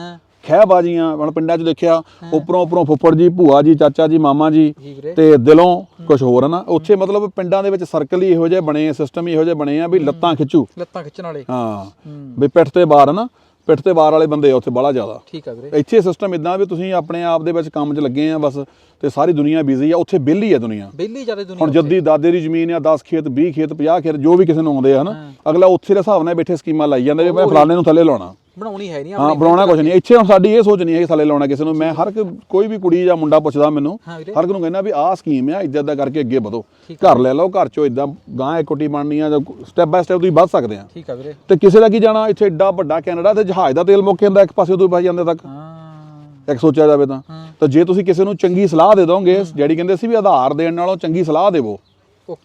ਖਹਿ ਬਾਜੀਆਂ ਹੁਣ ਪਿੰਡਾਂ 'ਚ ਦੇਖਿਆ ਉੱਪਰੋਂ ਉੱਪਰੋਂ ਫੁੱਫੜ ਜੀ ਭੂਆ ਜੀ ਚਾਚਾ ਜੀ ਮਾਮਾ ਜੀ ਤੇ ਦਿਲੋਂ ਕੁਝ ਹੋਰ ਨਾ। ਉੱਥੇ ਮਤਲਬ ਪਿੰਡਾਂ ਦੇ ਵਿੱਚ ਸਰਕਲ ਹੀ ਇਹੋ ਜਿਹੇ ਬਣੇ ਆ ਸਿਸਟਮ ਹੀ ਇਹੋ ਜਿਹੇ ਬਣੇ ਆ ਵੀ ਲੱਤਾਂ ਖਿੱਚੂ।
ਲੱਤਾਂ ਖਿੱਚਣ ਵਾਲੇ।
ਹਾਂ। ਵੀ ਪਿੱਠ ਤੇ ਬਾਹਰ ਨਾ। ਪਿੱਠ ਤੇ ਬਾਹਰ ਵਾਲੇ ਬੰਦੇ ਆ ਉੱਥੇ ਬੜਾ ਜ਼ਿਆਦਾ।
ਠੀਕ ਆ ਵੀਰੇ।
ਇੱਥੇ ਸਿਸਟਮ ਇਦਾਂ ਵੀ ਤੁਸੀਂ ਆਪਣੇ ਆਪ ਦੇ ਵਿੱਚ ਕੰਮ 'ਚ ਲੱਗੇ ਆ ਬਸ ਤੇ ਸਾਰੀ ਦੁਨੀਆ ਬਿਜ਼ੀ ਆ ਉੱਥੇ ਬਿੱਲੀ ਆ ਦੁਨੀਆ।
ਬੇਲੀ ਜ਼ਿਆਦਾ ਦੁਨੀਆ
ਹੁਣ ਜੱਦੀ ਦਾਦੇ ਦੀ ਜ਼ਮੀਨ ਆ 10 ਖੇਤ 20 ਖੇਤ 50 ਖੇਤ ਜੋ ਵੀ ਕਿਸੇ ਨੂੰ ਆਉਂਦੇ ਆ ਹਨਾ। ਅਗਲਾ ਉੱਥੇ ਦੇ ਹਿਸਾਬ ਨਾਲ ਬੈਠੇ ਸਕੀਮਾਂ ਲਾਈ ਜਾਂਦੇ ਵੀ ਮੈਂ ਫਲਾਣੇ ਨੂੰ ਥੱਲੇ ਲਾਉਣਾ।
ਬਣਾਉਣੀ ਹੈ ਨਹੀਂ
ਹਾਂ ਬਣਾਉਣਾ ਕੁਝ ਨਹੀਂ। ਇੱਥੇ ਸਾਡੀ ਇਹ ਸੋਚ ਨਹੀਂ ਹੈ ਕਿ ਥੱਲੇ ਲਾਉਣਾ ਕਿਸੇ ਨੂੰ। ਮੈਂ ਹਰ ਕੋਈ ਵੀ ਕੁੜੀ ਜਾਂ ਮੁੰਡਾ ਪੁੱਛਦਾ ਮੈਨੂੰ ਹਰ ਨੂੰ ਕਹਿੰਦਾ ਵੀ ਆਹ ਸਕੀਮ ਆ ਇਦਾਂ ਇਦਾਂ ਕਰਕੇ ਅੱਗੇ ਵਧੋ। ਘਰ ਲੈ ਲਓ ਘਰ ਚੋਂ ਇਦਾਂ ਗਾਂ ਇਕੁੱਟੀ ਬਣਨੀ ਆ ਜਾਂ ਸਟੈਪ ਬਾਏ ਸਟੈਪ ਤੁਸੀਂ ਵੱਧ ਸਕਦੇ ਆ।
ਠੀਕ ਆ ਵੀਰੇ।
ਤੇ ਕਿਸੇ ਦਾ ਕੀ ਜਾਣਾ? ਇੱਥੇ ਏਡਾ ਵੱਡਾ ਕੈਨੇਡਾ ਤੇ ਜਹਾਜ਼ ਦਾ ਤੇਲ ਮੁੱਕ ਜਾਂਦਾ ਇੱਕ ਪਾਸੇ ਤੋਂ ਪਾਸੇ ਜਾਂਦੇ ਤੱਕ।
ਹਾਂ।
ਇੱਕ ਸੋਚਿਆ ਜਾਵੇ ਤਾਂ। ਤਾਂ ਜੇ ਤੁਸੀਂ ਕਿਸੇ ਨੂੰ ਚੰਗੀ ਸਲਾਹ ਦੇ ਦੋਗੇ ਜਿਹੜੀ ਕਹਿੰਦੇ ਸੀ ਵੀ ਆਧਾਰ ਦੇਣ ਨਾਲੋਂ ਚੰਗੀ ਸਲਾਹ ਦੇਵੋ।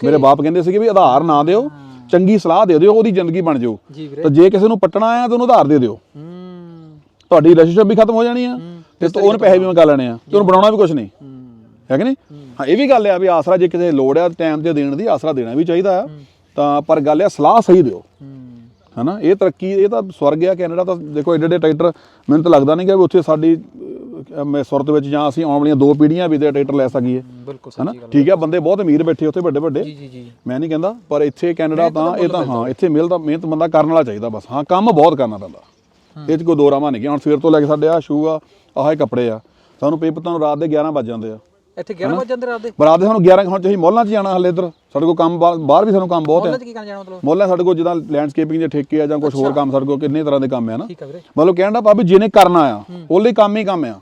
ਮੇਰੇ ਬਾਪ ਕਹਿੰਦੇ ਸੀਗੇ ਵੀ ਆਧਾਰ ਨਾ ਦਿਓ। ਚੰਗੀ ਸਲਾਹ ਦੇ ਦਿਓ ਉਹਦੀ ਜ਼ਿੰਦਗੀ ਬਣ ਜਾਊ।
ਜੀ ਵੀਰੇ।
ਤਾਂ ਜੇ ਕਿਸੇ ਨੂੰ ਪੱਟਣਾ ਆ ਤਾਂ ਉਹਨੂੰ ਆਧਾਰ ਦੇ ਦਿਓ। ਤੁਹਾਡੀ ਰਿਲੇਸ਼ਨਸ਼ਿਪ ਵੀ ਖਤਮ ਹੋ ਜਾਣੀ ਆ ਤੇ ਤੋ ਉਹਨੇ ਪੈਸੇ ਵੀ ਮੰਗਾ ਲੈਣੇ ਆ ਤੇ ਉਹਨੂੰ ਬਣਾਉਣਾ ਵੀ ਕੁਝ ਨਹੀਂ।
ਹੂੰ।
ਹੈ ਕਿ ਨਹੀਂ? ਹਾਂ। ਇਹ ਵੀ ਗੱਲ ਆ ਵੀ ਆਸਰਾ ਜੇ ਕਿਸੇ ਲੋੜ ਆ ਟਾਈਮ ਤੇ ਦੇਣ ਦੀ ਆਸਰਾ ਦੇਣਾ ਵੀ ਚਾਹੀਦਾ ਆ। ਤਾਂ ਪਰ ਗੱਲ ਆ ਸਲਾਹ ਸਹੀ ਦਿਓ। ਹਨਾ ਇਹ ਤਰੱਕੀ ਇਹ ਤਾਂ ਸਵਰਗ ਆ ਕੈਨੇਡਾ ਤਾਂ ਦੇਖੋ ਏਡੇ ਏਡੇ ਟਰੈਕਟਰ ਮੈਨੂੰ ਤਾਂ ਲੱਗਦਾ ਨਹੀਂ ਕਿ ਉੱਥੇ ਸਾਡੀ ਮੈਂ ਸੁਰਤ ਵਿੱਚ ਜਾਂ ਅਸੀਂ ਆਉਣ ਵਾਲੀਆਂ ਦੋ ਪੀੜ੍ਹੀਆਂ ਵੀ ਦੇ ਟਰੈਕਟਰ ਲੈ ਸਕੀਏ।
ਬਿਲਕੁਲ
ਹਨਾ?
ਸੱਚੀ ਗੱਲ
ਠੀਕ ਆ ਬੰਦੇ ਬਹੁਤ ਅਮੀਰ ਬੈਠੇ ਉੱਥੇ ਵੱਡੇ ਵੱਡੇ।
ਜੀ ਜੀ ਜੀ।
ਮੈਂ ਨਹੀਂ ਕਹਿੰਦਾ ਪਰ ਇੱਥੇ ਕੈਨੇਡਾ ਤਾਂ ਇਹ ਤਾਂ ਹਾਂ ਇੱਥੇ। ਮਿਲਦਾ ਮਿਹਨਤ ਬੰਦਾ ਕਰਨ ਵਾਲਾ ਚਾਹੀਦਾ ਬਸ। ਹਾਂ ਕੰਮ ਬਹੁਤ ਕਰਨਾ ਪੈਂਦਾ। ਇਹ ਚ ਕੋਈ ਦੋ ਰਾਵਾਂ ਨਹੀਂ ਗਿਆ ਹੁਣ ਸਵੇਰ ਤੋਂ ਲੈ ਕੇ ਸਾਡੇ ਆ ਸ਼ੂ ਆ ਆਹ ਹੀ ਕੱਪੜੇ ਆ। ਸਾਨੂੰ ਪੇਪਰ ਨੂੰ ਰਾਤ ਦੇ 11 ਵੱਜ ਜਾਂਦੇ ਆ।
ਇੱਥੇ 11 ਵਜੇ ਜਾਂਦੇ ਰਾਤ ਦੇ?
ਬਰਾਤ ਦੇ ਸਾਨੂੰ 11 ਕੁ ਹੁਣ ਤੁਸੀਂ ਮੋਹਲਾਂ 'ਚ ਜਾਣਾ ਹਲੇ ਇੱਧਰ ਸਾਡੇ ਕੋਲ ਕੰਮ ਬਾਹਰ ਵੀ ਸਾਨੂੰ ਕੰਮ ਬਹੁਤ ਹੈ।
ਮੋਹੱਲੇ 'ਚ ਕੀ ਕਰਨ ਜਾਣਾ ਮਤਲਬ?
ਮੋਹਲਾਂ ਸਾਡੇ ਕੋਲ ਜਿੱਦਾਂ ਲੈਂਡਸਕੇਪਿੰਗ ਦੇ ਠੇਕੇ ਆ ਜਾਂ ਕੁਝ ਹੋਰ ਕੰਮ ਸਾਡੇ ਕੋਲ ਕਿੰਨੇ ਤਰ੍ਹਾਂ ਦੇ ਕੰਮ ਆ ਨਾ
ਠੀਕ ਆ ਵੀਰੇ।
ਮਤਲਬ ਕਹਿਣ ਦਾ ਭਾਵੇਂ ਜਿਹਨੇ ਕਰਨਾ ਆ ਉਹਦੇ ਲਈ ਕੰਮ ਹੀ ਕੰਮ ਆ।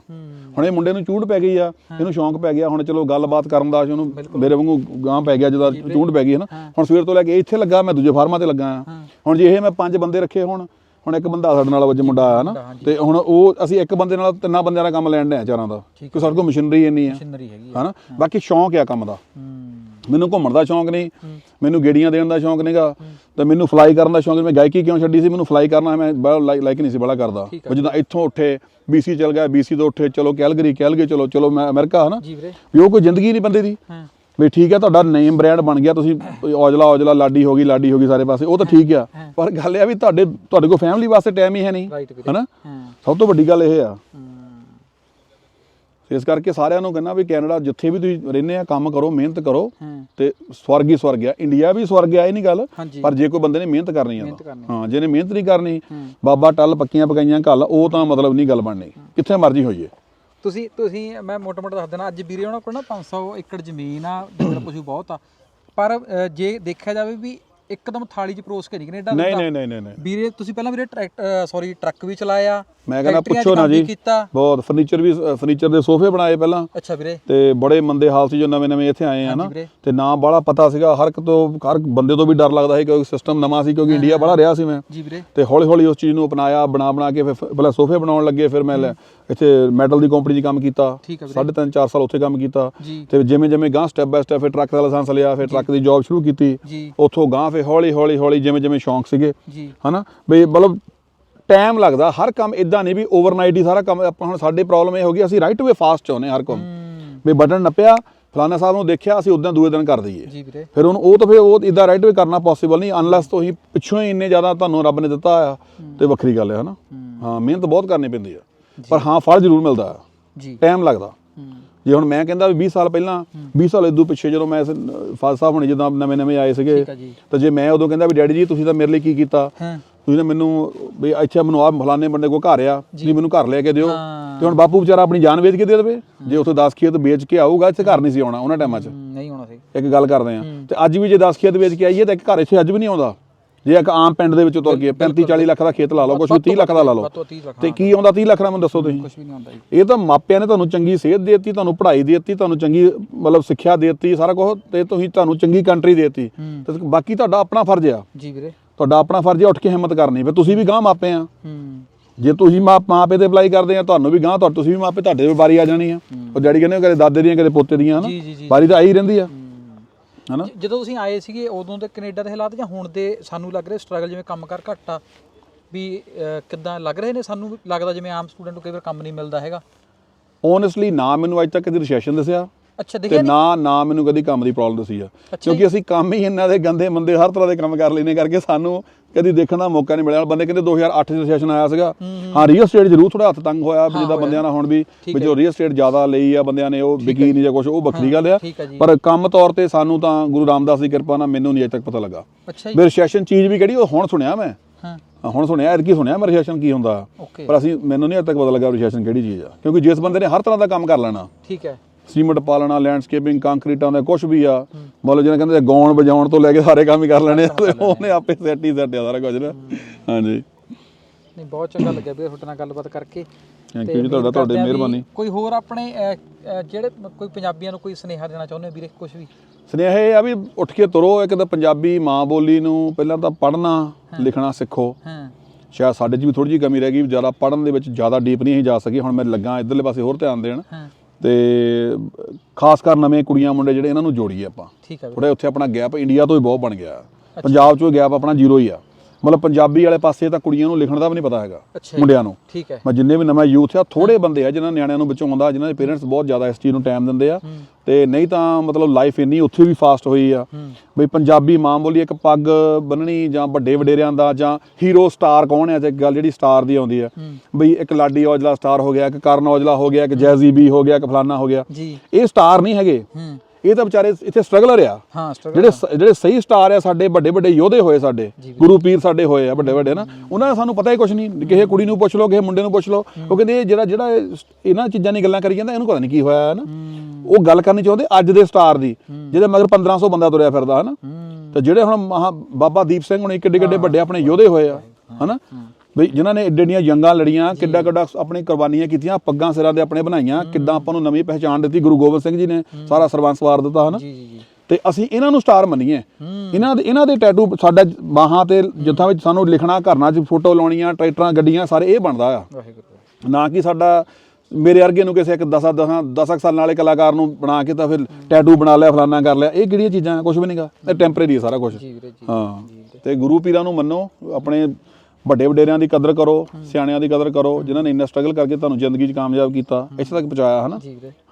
ਹੁਣ ਇਹ ਮੁੰਡੇ ਨੂੰ ਚੂੜ ਪੈ ਗਈ ਆ ਇਹਨੂੰ ਸ਼ੌਂਕ ਪੈ ਗਿਆ ਹੁਣ ਚਲੋ ਗੱਲਬਾਤ ਕਰਨ ਦਾ ਉਹਨੂੰ ਮੇਰੇ ਵਾਂਗੂ ਗਾਂ ਪੈ ਗਿਆ ਜਦੋਂ ਚੂੜ ਪੈ ਗਈ ਹੈ। ਨਾ ਹੁਣ ਸਵੇਰ ਤੋਂ ਲੈ ਕੇ ਇੱਥੇ ਲੱਗਾ ਮੈਂ ਦੂਜੇ ਫਾਰਮਾਂ ਤੇ ਲੱਗਾ ਆ। ਹੁਣ ਜੇ ਇਹ ਮੈਂ ਪੰਜ ਬੰਦੇ ਰੱਖੇ ਹੁਣ ਹੁਣ ਇੱਕ ਬੰਦਾ ਸਾਡੇ ਨਾਲ ਵਜ ਮੁੰਡਾ ਆਇਆ ਨਾ ਤੇ ਹੁਣ ਉਹ ਅਸੀਂ ਇੱਕ ਬੰਦੇ ਨਾਲ ਤਿੰਨਾਂ ਬੰਦਿਆਂ ਦਾ ਕੰਮ ਲੈਣ ਦੇ ਆ ਚਾਰਾਂ ਦਾ। ਕਿ ਸਾਡੇ ਕੋਲ ਮਸ਼ੀਨਰੀ ਇੰਨੀ ਆ।
ਮਸ਼ੀਨਰੀ ਹੈਗੀ ਆ।
ਹਨਾ? ਬਾਕੀ ਸ਼ੌਂਕ ਆ ਕੰਮ ਦਾ। ਮੈਨੂੰ ਘੁੰਮਣ ਦਾ ਸ਼ੌਂਕ ਨਹੀਂ ਮੈਨੂੰ ਗੇੜੀਆਂ ਦੇਣ ਦਾ ਸ਼ੌਂਕ ਨਹੀਂਗਾ ਤੇ ਮੈਨੂੰ ਫਲਾਈ ਕਰਨ ਦਾ ਸ਼ੌਂਕ ਨਹੀਂ। ਮੈਂ ਗਾਇਕੀ ਕਿਉਂ ਛੱਡੀ ਸੀ? ਮੈਨੂੰ ਫਲਾਈ ਕਰਨਾ ਮੈਂ ਬੜਾ ਲਾਈਕ ਨਹੀਂ ਸੀ ਬੜਾ ਕਰਦਾ। ਉਹ ਜਿੱਦਾਂ ਇੱਥੋਂ ਉੱਠੇ ਬੀਸੀ ਚਲ ਗਿਆ ਬੀਸੀ ਤੋਂ ਉੱਠੇ ਚਲੋ ਕੈਲਗਰੀ ਕੈਲਗਰੀ ਚਲੋ ਚਲੋ ਮੈਂ ਅਮਰੀਕਾ ਹਨਾ? ਵੀ ਉਹ ਕੋਈ ਜ਼ਿੰਦਗੀ ਨਹੀਂ ਬੰਦੇ ਦੀ। ਵੀ ਠੀਕ ਹੈ ਤੁਹਾਡਾ ਨੇਮ ਬ੍ਰਾਂਡ ਬਣ ਗਿਆ ਤੁਸੀਂ ਔਜਲਾ ਔਜਲਾ ਲਾਡੀ ਹੋ ਗਈ ਲਾਡੀ ਹੋ ਗਈ ਸਾਰੇ ਪਾਸੇ ਉਹ ਤਾਂ ਠੀਕ ਆ। ਪਰ ਗੱਲ ਇਹ ਆ ਵੀ ਤੁਹਾਡੇ ਤੁਹਾਡੇ ਕੋਲ ਫੈਮਿਲੀ ਵਾਸਤੇ ਟਾਈਮ ਹੀ ਹੈ ਨਹੀਂ ਹਨਾ? ਸਭ ਤੋਂ ਵੱਡੀ ਗੱਲ ਇਹ ਆ। ਇਸ ਕਰਕੇ ਸਾਰਿਆਂ ਨੂੰ ਕਹਿੰਦਾ ਵੀ ਕੈਨੇਡਾ ਜਿੱਥੇ ਵੀ ਤੁਸੀਂ ਰਹਿੰਦੇ ਆ ਕੰਮ ਕਰੋ ਮਿਹਨਤ ਕਰੋ ਤੇ ਸਵਰਗ ਹੀ ਸਵਰਗ ਆ। ਇੰਡੀਆ ਵੀ ਸਵਰਗ ਆ ਇਹ ਨਹੀਂ ਗੱਲ ਪਰ ਜੇ ਕੋਈ ਬੰਦੇ ਨੇ ਮਿਹਨਤ ਕਰਨੀ ਆ। ਹਾਂ ਜਿਹਨੇ ਮਿਹਨਤ ਨਹੀਂ ਕਰਨੀ। ਬਾਬਾ ਟੱਲ ਪੱਕੀਆਂ ਪਕਾਈਆਂ ਘੱਲ ਉਹ ਤਾਂ ਮਤਲਬ ਨਹੀਂ ਗੱਲ ਬਣਨੀ। ਕਿੱਥੇ ਮਰਜ਼ੀ ਹੋਈਏ।
ਤੁਸੀਂ ਤੁਸੀਂ ਮੈਂ ਮੋਟਾ ਮੋਟਾ ਦੱਸ ਦੇਣਾ ਅੱਜ ਵੀਰੇ ਉਹਨਾਂ ਕੋਲ ਨਾ 500 ਏਕੜ ਜ਼ਮੀਨ ਆ ਡੰਗਰ ਪਸ਼ੂ ਬਹੁਤ ਆ। ਪਰ ਜੇ ਦੇਖਿਆ ਜਾਵੇ ਵੀ ਇੱਕਦਮ ਥਾਲੀ 'ਚ ਪਰੋਸ ਕੇ ਨਹੀਂ ਕੈਨੇਡਾ
ਨਹੀਂ। ਨਹੀਂ ਨਹੀਂ ਨਹੀਂ
ਵੀਰੇ ਤੁਸੀਂ ਪਹਿਲਾਂ ਵੀਰੇ ਟਰੈਕਟਰ ਸੌਰੀ ਟਰੱਕ ਵੀ ਚਲਾਇਆ
ਮੈਂ ਕਹਿੰਦਾ ਪੁੱਛੋ ਨਾ ਜੀ। ਬਹੁਤ ਫਰਨੀਚਰ ਵੀ ਫਰਨੀਚਰ ਦੇ ਸੋਫੇ ਬਣਾਏ ਪਹਿਲਾਂ।
ਅੱਛਾ ਵੀਰੇ।
ਤੇ ਬੜੇ ਮੰਦੇ ਹਾਲ ਸੀ ਜੋ ਨਵੇਂ ਨਵੇਂ ਇੱਥੇ ਆਏ ਆ ਨਾ। ਤੇ ਨਾ ਬਾਹਲਾ ਪਤਾ ਸੀਗਾ ਹਰ ਇੱਕ ਤੋਂ ਹਰ ਬੰਦੇ ਤੋਂ ਵੀ ਡਰ ਲੱਗਦਾ ਸੀ ਕਿਉਂਕਿ ਸਿਸਟਮ ਨਵਾਂ ਸੀ ਕਿਉਂਕਿ ਇੰਡੀਆ ਬੜਾ ਰਿਹਾ ਸੀ ਮੈਂ।
ਜੀ ਵੀਰੇ।
ਤੇ ਹੌਲੀ ਹੌਲੀ ਉਸ ਚੀਜ਼ ਨੂੰ ਅਪਣਾਇਆ ਬਣਾ ਬਣਾ ਕੇ ਫਿਰ ਪਹਿਲਾਂ ਸੋਫੇ ਬਣਾਉਣ ਲੱਗੇ ਫਿਰ ਮੈਂ ਇੱਥੇ ਮੈਟਲ ਦੀ ਕੰਪਨੀ 'ਚ ਕੰਮ ਕੀਤਾ
ਠੀਕ ਹੈ ਵੀਰੇ।
ਸਾਢੇ ਤਿੰਨ 4 ਸਾਲ ਉੱਥੇ ਕੰਮ ਕੀਤਾ। ਤੇ ਜਿਵੇਂ ਜਿਵੇਂ ਗਾਂ ਸਟੈਪ ਬਾਏ ਸਟੈਪ ਫਿਰ ਟਰੱਕ ਦਾ ਲਾਇਸੈਂਸ ਲਿਆ ਫਿਰ ਟਰੱਕ ਦੀ ਜੌਬ ਸ਼ੁਰੂ ਕੀਤੀ ਉੱਥੋਂ ਗਾਂ ਫਿਰ ਹੌਲੀ ਹੌਲੀ ਹੌਲੀ ਜਿਵੇਂ ਜਿਵੇਂ ਸ਼ੌਂਕ ਸੀਗੇ ਹਨਾ? ਵੀ ਮਤਲਬ ਟਾਈਮ ਲੱਗਦਾ ਹਰ ਕੰਮ ਇਦਾਂ ਨਹੀਂ ਵੀ ਓਵਰਨਾਈਟ ਹੀ ਸਾਰਾ ਕੰਮ ਆਪਾਂ ਹੁਣ ਸਾਡੇ ਪ੍ਰੋਬਲਮ ਇਹ ਹੋ ਗਈ ਅਸੀਂ ਰਾਈਟ ਵੇ ਫਾਸਟ ਚਾਹੁੰਦੇ ਹਰ ਕੰਮ।
ਹੂੰ।
ਵੀ ਬਟਨ ਨੱਪਿਆ ਫਲਾਣਾ ਸਾਹਿਬ ਨੂੰ ਦੇਖਿਆ ਅਸੀਂ ਉਦਾਂ ਦੂਏ ਦਿਨ ਕਰ ਦਈਏ।
ਜੀ ਵੀਰੇ।
ਫਿਰ ਉਹਨੂੰ ਉਹ ਤਾਂ ਫਿਰ ਉਹ ਇਦਾਂ ਰਾਈਟ ਵੇ ਕਰਨਾ ਪੋਸੀਬਲ ਨਹੀਂ ਅਨਲੈਸ ਤੁਸੀਂ ਪਿੱਛੋਂ ਹੀ ਇੰਨੇ ਜ਼ਿਆਦਾ ਤੁਹਾਨੂੰ ਰੱਬ ਨੇ ਦਿੱਤਾ ਆ ਤੇ ਵੱਖਰੀ ਗੱਲ ਹੈ ਹਨਾ? ਹਾਂ ਮਿਹਨਤ ਬਹੁਤ ਕਰਨੀ ਪੈਂਦੀ ਆ। ਪਰ ਹਾਂ ਫਲ ਜ਼ਰੂਰ ਮਿਲਦਾ।
ਜੀ।
ਟਾਈਮ ਲੱਗਦਾ। ਜੇ ਹੁਣ ਮੈਂ ਕਹਿੰਦਾ ਵੀ 20 ਸਾਲ ਪਹਿਲਾਂ 20 ਸਾਲ ਇਦੋਂ ਪਿੱਛੇ ਜਦੋਂ ਮੈਂ ਫਾਦਰ ਸਾਹਿਬ ਹੁਣੇ ਜਦੋਂ ਨਵੇਂ ਨਵੇਂ ਆਏ ਸੀਗੇ ਤਾਂ ਜੇ ਮੈਂ ਉਦੋਂ ਕਹਿੰਦਾ ਵੀ ਡੈਡੀ ਜੀ ਤੁਸੀਂ ਤਾਂ ਮੇਰੇ ਲਈ ਕੀ ਕੀਤਾ? ਤੁਸੀਂ ਨੇ ਮੈਨੂੰ ਵੀ ਇੱਥੇ ਮੈਨੂੰ ਆ ਫਲਾਣੇ ਬੰਦੇ ਕੋ ਘਰ ਆ ਜੀ। ਮੈਨੂੰ ਘਰ ਲੈ ਕੇ ਦਿਓ। ਤੇ ਹੁਣ ਬਾਪੂ ਵਿਚਾਰਾ ਆਪਣੀ ਜਾਨ ਵੇਚ ਕੇ ਦੇ ਦੇਵੇ। ਜੇ ਉੱਥੇ 10 ਖੇਤ ਵੇਚ ਕੇ ਆਊਗਾ ਇੱਥੇ ਘਰ ਨਹੀਂ ਸੀ ਆਉਣਾ ਉਹਨਾਂ ਟਾਈਮਾਂ 'ਚ।
ਨਹੀਂ ਹੋਣਾ ਸੀ।
ਇੱਕ ਗੱਲ ਕਰਦੇ ਆ ਤੇ ਅੱਜ ਵੀ ਜੇ 10 ਖੇਤ ਵੇਚ ਕੇ ਆਈਏ ਤਾਂ ਇੱਕ ਘਰ ਇੱਥੇ ਅੱਜ ਵੀ ਨਹੀਂ ਆਉਂਦਾ। ਜੇ ਇੱਕ ਆਮ ਪਿੰਡ ਦੇ ਵਿੱਚੋਂ ਤੁਰ ਗਏ 35 40 ਲੱਖ ਦਾ ਖੇਤ ਲਾ ਲਓ ਕੁਛ ਵੀ 30 ਲੱਖ ਦਾ ਲਾ ਲਓ।
ਤੋਂ 30 ਲੱਖ
ਤੇ ਕੀ ਆਉਂਦਾ 30 ਲੱਖ ਦਾ ਮੈਨੂੰ ਦੱਸੋ ਤੁਸੀਂ?
ਕੁਝ ਵੀ ਨਹੀਂ ਜੀ।
ਇਹ ਤਾਂ ਮਾਪਿਆਂ ਨੇ ਤੁਹਾਨੂੰ ਚੰਗੀ ਸਿਹਤ ਦਿੱਤੀ ਤੁਹਾਨੂੰ ਪੜ੍ਹਾਈ ਦਿੱਤੀ ਤੁਹਾਨੂੰ ਚੰਗੀ ਮਤਲਬ ਸਿੱਖਿਆ ਦਿੱਤੀ ਸਾਰਾ ਕੁਝ ਤੇ ਤੁਸੀਂ ਤੁਹਾਨੂੰ ਚੰਗੀ ਕੰਟਰੀ ਦੇ ਦਿੱਤੀ। ਤੇ ਬਾਕੀ ਤੁਹਾਡਾ ਆਪਣਾ ਫਰਜ਼ ਆ।
ਜੀ ਵੀਰੇ।
ਤੁਹਾਡਾ ਆਪਣਾ ਫਰਜ਼ ਆ ਉੱਠ ਕੇ ਹਿੰਮਤ ਕਰਨੀ। ਫਿਰ ਤੁਸੀਂ ਵੀ ਗਾਂ ਮਾਪੇ ਆ। ਜੇ ਤੁਸੀਂ ਮਾਪੇ ਤੇ ਅਪਲਾਈ ਕਰਦੇ ਆ ਤੁਹਾਨੂੰ ਵੀ ਗਾਂ ਤੁਹਾਡੇ ਤੁਸੀਂ ਵੀ ਮਾਪੇ ਤੁਹਾਡੇ ਵੀ ਵਾਰੀ ਆ ਜਾਣੀ ਆ। ਉਹ ਡੈਡੀ ਕਹਿੰਦੇ ਕਦੇ ਦਾਦੇ ਦੀਆਂ ਕਦੇ ਪੋਤੇ ਦੀਆਂ ਹਨਾ? ਵਾਰੀ ਤਾਂ ਆਈ ਰਹਿੰਦੀ ਆ। ਹਨਾ?
ਜਦੋਂ ਤੁਸੀਂ ਆਏ ਸੀਗੇ ਉਦੋਂ ਦੇ ਕੈਨੇਡਾ ਦੇ ਹਾਲਾਤ ਜਾਂ ਹੁਣ ਦੇ ਸਾਨੂੰ ਲੱਗ ਰਿਹਾ ਸਟਰਗਲ ਜਿਵੇਂ ਕੰਮਕਾਰ ਘੱਟ ਆ ਵੀ ਕਿੱਦਾਂ ਲੱਗ ਰਹੇ ਨੇ ਸਾਨੂੰ? ਲੱਗਦਾ ਜਿਵੇਂ ਆਮ ਸਟੂਡੈਂਟ ਨੂੰ ਕਈ ਵਾਰ ਕੰਮ ਨਹੀਂ ਮਿਲਦਾ ਹੈਗਾ।
ਓਨੈਸਟਲੀ ਨਾ ਮੈਨੂੰ ਅੱਜ ਤੱਕ ਕਦੀ ਰੈਸੈਸ਼ਨ ਦੱਸਿਆ।
ਅੱਛਾ
ਤੇ
ਦੇਖਿਆ ਨਹੀਂ
ਨਾ ਨਾ ਮੈਨੂੰ ਕਦੀ ਕੰਮ ਦੀ ਪ੍ਰੋਬਲਮ ਦੱਸੀ ਆ। ਕਿਉਂਕਿ ਅਸੀਂ ਕੰਮ ਹੀ ਇਹਨਾਂ ਦੇ ਗੰਦੇ ਮੰਦੇ ਹਰ ਤਰ੍ਹਾਂ ਦੇ ਕੰਮ ਕਰ ਲੈਨੇ ਕਰਕੇ ਸਾਨੂੰ ਕਦੀ ਦੇਖਣ ਦਾ ਮੌਕਾ ਨਹੀਂ ਮਿਲਿਆ। ਬੰਦੇ ਕਹਿੰਦੇ 2008 ਚ ਰੈਸੈਸ਼ਨ ਆਇਆ ਸੀਗਾ। ਹਾਂ ਰੀਅਲ ਸਟੇਟ ਜ਼ਰੂਰ ਥੋੜਾ ਹੱਥ ਤੰਗ ਹੋਇਆ ਜਿੱਦਾਂ ਬੰਦਿਆਂ ਨਾਲ ਹੁਣ ਵੀ ਵੀ ਜੋ ਰੀਅਲ ਸਟੇਟ ਜ਼ਿਆਦਾ ਲਈ ਆ ਬੰਦਿਆਂ ਨੇ ਉਹ ਵਿਕੀ ਨਹੀਂ ਜਾਂ ਕੁਝ ਉਹ ਵੱਖਰੀ ਗੱਲ ਆ। ਪਰ ਕੰਮ ਤੌਰ ਤੇ ਸਾਨੂੰ ਤਾਂ ਗੁਰੂ ਰਾਮਦਾਸ ਦੀ ਕਿਰਪਾ ਨਾਲ ਮੈਨੂੰ ਨਹੀਂ ਅਜੇ ਤੱਕ ਪਤਾ ਲੱਗਾ। ਵੀ ਰੈਸੈਸ਼ਨ ਚੀਜ਼ ਵੀ ਕਿਹੜੀ ਉਹ ਹੁਣ ਸੁਣਿਆ ਮੈਂ। ਹੁਣ ਸੁਣਿਆ ਐਤਕੀ ਸੁਣਿਆ ਮੈਂ ਰੈਸੈਸ਼ਨ ਕੀ ਹੁੰਦਾ। ਪਰ ਅਸੀਂ ਮੈਨੂੰ ਨਹੀਂ ਅਜੇ ਤੱਕ ਪਤਾ ਲੱਗਾ ਰੈਸੈਸ਼ਨ ਕਿਹੜੀ ਚੀਜ਼ ਆ। ਕਿਉਂਕਿ ਜਿਸ ਬੰਦੇ ਨੇ ਹਰ ਤਰ੍ਹਾਂ ਦਾ ਕੰਮ ਕਰ ਲੈਣਾ।
ਠੀਕ ਹੈ।
ਸੀਮੈਂਟ ਪਾਲਣਾ ਲੈਂਡਸਕੇਪਿੰਗ ਕੰਕਰੀਟਾਂ ਦਾ ਕੁਝ ਵੀ ਆ ਮਤਲਬ ਜਿਹਨੇ ਕਹਿੰਦੇ ਗਾਉਣ ਵਜਾਉਣ ਤੋਂ ਲੈ ਕੇ ਸਾਰੇ ਕੰਮ ਹੀ ਕਰ ਲੈਣੇ ਆ ਉਹਨੇ ਆਪੇ ਸੈੱਟ ਹੀ ਸੈੱਟ ਆ ਸਾਰਾ ਕੁਝ ਨਾ। ਹਾਂਜੀ।
ਨਹੀਂ ਬਹੁਤ ਚੰਗਾ ਲੱਗਿਆ ਵੀ ਤੁਹਾਡੇ ਨਾਲ ਗੱਲਬਾਤ ਕਰਕੇ।
ਥੈਂਕ ਯੂ ਜੀ ਤੁਹਾਡਾ ਤੁਹਾਡੀ ਮਿਹਰਬਾਨੀ।
ਕੋਈ ਹੋਰ ਆਪਣੇ ਜਿਹੜੇ ਕੋਈ ਪੰਜਾਬੀਆਂ ਨੂੰ ਕੋਈ ਸੁਨੇਹਾ ਦੇਣਾ ਚਾਹੁੰਦੇ ਹੋ ਵੀਰੇ ਕੁਝ ਵੀ?
ਸੁਨੇਹਾ ਇਹ ਆ ਵੀ ਉੱਠ ਕੇ ਤੁਰੋ ਇੱਕ ਤਾਂ ਪੰਜਾਬੀ ਮਾਂ ਬੋਲੀ ਨੂੰ ਪਹਿਲਾਂ ਤਾਂ ਪੜ੍ਹਨਾ ਲਿਖਣਾ ਸਿੱਖੋ।
ਹਾਂ।
ਸ਼ਾਇਦ ਸਾਡੇ 'ਚ ਵੀ ਥੋੜੀ ਜਿਹੀ ਕਮੀ ਰਹਿ ਗਈ ਜ਼ਿਆਦਾ ਪੜ੍ਹਨ ਦੇ ਵਿੱਚ ਜ਼ਿਆਦਾ ਡੀਪ ਨਹੀਂ ਜਾ ਸਕੇ ਹੁਣ ਮੈਂ ਲੱਗਾ ਇਧਰਲੇ ਪਾਸੇ ਹੋਰ ਧਿਆਨ ਦੇਣ।
ਹਾਂ।
ਤੇ ਖਾਸ ਕਰ ਨਵੇਂ ਕੁੜੀਆਂ ਮੁੰਡੇ ਜਿਹੜੇ ਇਹਨਾਂ ਨੂੰ ਜੋੜੀਏ ਆਪਾਂ।
ਠੀਕ ਹੈ ਵੀਰੇ।
ਥੋੜਾ ਉੱਥੇ ਆਪਣਾ ਗੈਪ ਇੰਡੀਆ ਤੋਂ ਹੀ ਬਹੁਤ ਬਣ ਗਿਆ। ਪੰਜਾਬ 'ਚੋਂ ਗੈਪ ਆਪਣਾ ਜ਼ੀਰੋ ਹੀ ਆ। ਮਤਲਬ ਪੰਜਾਬੀ ਵਾਲੇ ਪਾਸੇ ਤਾਂ ਕੁੜੀਆਂ ਨੂੰ ਲਿਖਣ ਦਾ ਵੀ ਨਹੀਂ ਪਤਾ ਹੈਗਾ ਮੁੰਡਿਆਂ ਨੂੰ।
ਠੀਕ ਹੈ।
ਮੈਂ ਜਿੰਨੇ ਵੀ ਨਵਾਂ ਯੂਥ ਆ ਥੋੜੇ ਬੰਦੇ ਆ ਜਿਨ੍ਹਾਂ ਨਿਆਣਿਆਂ ਨੂੰ ਵਿੱਚੋਂ ਆਉਂਦਾ ਜਿਨ੍ਹਾਂ ਦੇ ਪੇਰੈਂਟਸ ਬਹੁਤ ਜ਼ਿਆਦਾ ਇਸ ਚੀਜ਼ ਨੂੰ ਟਾਈਮ ਦਿੰਦੇ ਆ। ਤੇ ਨਹੀਂ ਤਾਂ ਮਤਲਬ ਲਾਈਫ ਇੰਨੀ ਉੱਥੇ ਵੀ ਫਾਸਟ ਹੋਈ ਆ। ਬਈ ਪੰਜਾਬੀ ਮਾਂ ਬੋਲੀ ਇੱਕ ਪੱਗ ਬੰਨਣੀ ਜਾਂ ਵੱਡੇ ਵਡੇਰਿਆਂ ਦਾ ਜਾਂ ਹੀਰੋ ਸਟਾਰ ਕੌਣ ਹੈ ਤੇ ਗੱਲ ਜਿਹੜੀ ਸਟਾਰ ਦੀ ਆਉਂਦੀ ਆ। ਬਈ ਇੱਕ ਲਾਡੀ ਔਜਲਾ ਸਟਾਰ ਹੋ ਗਿਆ ਇੱਕ ਕਰਨ ਔਜਲਾ ਹੋ ਗਿਆ ਇੱਕ ਜੈਜ਼ੀ ਬੀ ਹੋ ਗਿਆ ਇੱਕ ਫਲਾਨਾ ਹੋ ਗਿਆ। ਇਹ ਸਟਾਰ ਨਹੀਂ ਹੈਗੇ। ਇਹ ਤਾਂ ਵਿਚਾਰੇ ਇੱਥੇ ਸਟਰਗਲਰ ਆ।
ਹਾਂ
ਜਿਹੜੇ ਜਿਹੜੇ ਸਹੀ ਸਟਾਰ ਆ ਸਾਡੇ ਵੱਡੇ ਵੱਡੇ ਯੋਧੇ ਹੋਏ ਸਾਡੇ ਗੁਰੂ ਪੀਰ ਸਾਡੇ ਹੋਏ ਆ ਵੱਡੇ ਵੱਡੇ ਨਾ ਉਹਨਾਂ ਦਾ ਸਾਨੂੰ ਪਤਾ ਹੀ ਕੁਝ ਨਹੀਂ। ਕਿਸੇ ਕੁੜੀ ਨੂੰ ਪੁੱਛ ਲਓ ਕਿਸੇ ਮੁੰਡੇ ਨੂੰ ਪੁੱਛ ਲਓ ਉਹ ਕਹਿੰਦੇ ਇਹ ਜਿਹੜਾ ਜਿਹੜਾ ਇਹਨਾਂ ਚੀਜ਼ਾਂ ਦੀ ਗੱਲਾਂ ਕਰੀ ਜਾਂਦਾ ਇਹਨੂੰ ਪਤਾ ਨਹੀਂ ਕੀ ਹੋਇਆ ਹੈ। ਨਾ ਉਹ ਗੱਲ ਕਰਨੀ ਚਾਹੁੰਦੇ ਅੱਜ ਦੇ ਸਟਾਰ ਦੀ ਜਿਹਦੇ ਮਗਰ 1500 ਬੰਦਾ ਤੁਰਿਆ ਫਿਰਦਾ ਹਨਾ। ਤੇ ਜਿਹੜੇ ਹੁਣ ਮਹਾ ਬਾਬਾ ਦੀਪ ਸਿੰਘ ਹੁਣੇ ਕਿੱਡੇ ਕਿੱਡੇ ਵੱਡੇ ਆਪਣੇ ਯੋਧੇ ਹੋਏ ਆ ਹਨਾ। ਬਈ ਜਿਨ੍ਹਾਂ ਨੇ ਏਡੇ ਏਡੀਆਂ ਜੰਗਾਂ ਲੜੀਆਂ ਕਿੱਡਾ ਕਿੱਡਾ ਆਪਣੀ ਕੁਰਬਾਨੀਆਂ ਕੀਤੀਆਂ ਪੱਗਾਂ ਸਿਰਾਂ ਦੇ ਆਪਣੇ ਬਣਾਈਆਂ ਕਿੱਦਾਂ ਆਪਾਂ ਨੂੰ ਨਵੀਂ ਪਹਿਚਾਣ ਦਿੱਤੀ ਗੁਰੂ ਗੋਬਿੰਦ ਸਿੰਘ ਜੀ ਨੇ ਸਾਰਾ ਸਰਬੰਸ ਵਾਰ ਦਿੱਤਾ ਹਨਾ?
ਜੀ ਜੀ ਜੀ।
ਤੇ ਅਸੀਂ ਇਹਨਾਂ ਨੂੰ ਸਟਾਰ ਮੰਨੀਏ। ਇਹਨਾਂ ਦੇ ਇਹਨਾਂ ਦੇ ਟੈਟੂ ਸਾਡਾ ਬਾਹਾਂ ਤੇ ਜਿੱਥਾਂ ਵਿੱਚ ਸਾਨੂੰ ਲਿਖਣਾ ਘਰਨਾ ਚ ਫੋਟੋ ਲਾਉਣੀਆਂ ਟਰੈਕਟਰਾਂ ਗੱਡੀਆਂ ਸਾਰੇ ਇਹ ਬਣਦਾ ਆ। ਨਾ ਕਿ ਸਾਡਾ ਮੇਰੇ ਵਰਗੇ ਨੂੰ ਕਿਸੇ ਇੱਕ 10 10 10 ਸਾਲ ਵਾਲੇ ਕਲਾਕਾਰ ਨੂੰ ਬਣਾ ਕੇ ਤਾਂ ਫਿਰ ਟੈਟੂ ਬਣਾ ਲਿਆ ਫਲਾਨਾ ਕਰ ਲਿਆ ਇਹ ਕਿਹੜੀਆਂ ਚੀਜ਼ਾਂ? ਕੁਝ ਵੀ ਨਹੀਂਗਾ ਇਹ ਟੈਂਪਰੇਰੀ ਹੈ ਸਾਰਾ ਕੁਝ ਹਾਂ। ਤੇ ਗੁਰੂ ਪੀਰਾਂ ਨੂੰ ਮੰਨੋ ਆਪਣੇ ਵੱਡੇ ਵਡੇਰਿਆਂ ਦੀ ਕਦਰ ਕਰੋ ਸਿਆਣਿਆਂ ਦੀ ਕਦਰ ਕਰੋ ਜਿਨ੍ਹਾਂ ਨੇ ਇੰਨਾ ਸਟਰਗਲ ਕਰਕੇ ਤੁਹਾਨੂੰ ਜ਼ਿੰਦਗੀ 'ਚ ਕਾਮਯਾਬ ਕੀਤਾ ਇੱਥੇ ਤੱਕ ਪਹੁੰਚਾਇਆ ਹਨਾ?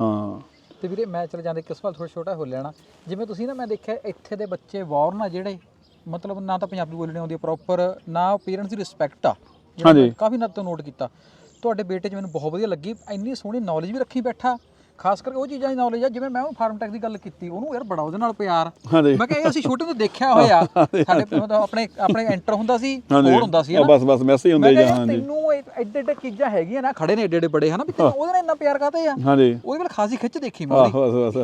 ਹਾਂ।
ਤੇ ਵੀਰੇ ਮੈਂ ਚਲ ਜਾਂਦੇ ਸਵਾਲ ਥੋੜਾ ਛੋਟਾ ਹੋ ਲੈਣਾ ਜਿਵੇਂ ਤੁਸੀਂ ਨਾ ਮੈਂ ਦੇਖਿਆ ਇੱਥੇ ਦੇ ਬੱਚੇ ਬੌਰਨ ਆ ਜਿਹੜੇ ਮਤਲਬ ਨਾ ਤਾਂ ਪੰਜਾਬੀ ਬੋਲਣੀ ਆਉਂਦੀ ਪ੍ਰੋਪਰ ਨਾ ਪੇਰੈਂਟਸ ਦੀ ਰਿਸਪੈਕਟ ਆ
ਹਾਂਜੀ।
ਕਾਫੀ ਨੱਤ ਤੋਂ ਨੋਟ ਕੀਤਾ। ਤੁਹਾਡੇ ਬੇਟੇ 'ਚ ਮੈਨੂੰ ਬਹੁਤ ਵਧੀਆ ਲੱਗੀ ਇੰਨੀ ਸੋਹਣੀ ਨੌਲੇਜ ਵੀ ਰੱਖੀ ਬੈਠਾ। ਖਾਸ ਕਰਕੇ ਉਹ ਚੀਜ਼ਾਂ ਦੀ ਨੌਲੇਜ ਆ ਜਿਵੇਂ ਮੈਂ ਉਹ ਫਾਰਮ ਟੈਕ ਦੀ ਗੱਲ ਕੀਤੀ ਉਹਨੂੰ ਯਾਰ ਬੜਾ ਉਹਦੇ ਨਾਲ ਪਿਆਰ। ਮੈਂ ਕਿਹਾ ਇਹ ਅਸੀਂ ਛੋਟੇ ਤੋਂ ਦੇਖਿਆ ਹੋਇਆ। ਸਾਡੇ ਮਤਲਬ ਆਪਣੇ ਆਪਣੇ ਐਂਟਰ ਹੁੰਦਾ ਸੀ ਕੋਡ ਹੁੰਦਾ ਸੀ
ਬਸ ਬਸ ਮੈਸੇਜ ਹੁੰਦੇ ਜਾਂ ਹਾਂਜੀ
ਤੈਨੂੰ ਇਹ ਐਡੇ ਐਡੇ ਚੀਜ਼ਾਂ ਹੈਗੀਆਂ ਨਾ ਖੜੇ ਨੇ ਐਡੇ ਐਡੇ ਬੜੇ ਹਨਾ? ਵੀ ਤੈਨੂੰ ਉਹਦੇ ਨਾਲ ਇੰਨਾ ਪਿਆਰ ਕਾਤੇ ਆ?
ਹਾਂਜੀ
ਉਹਦੇ ਵੱਲ ਖਾਸੀ ਖਿੱਚ ਦੇਖੀ ਮੈਂ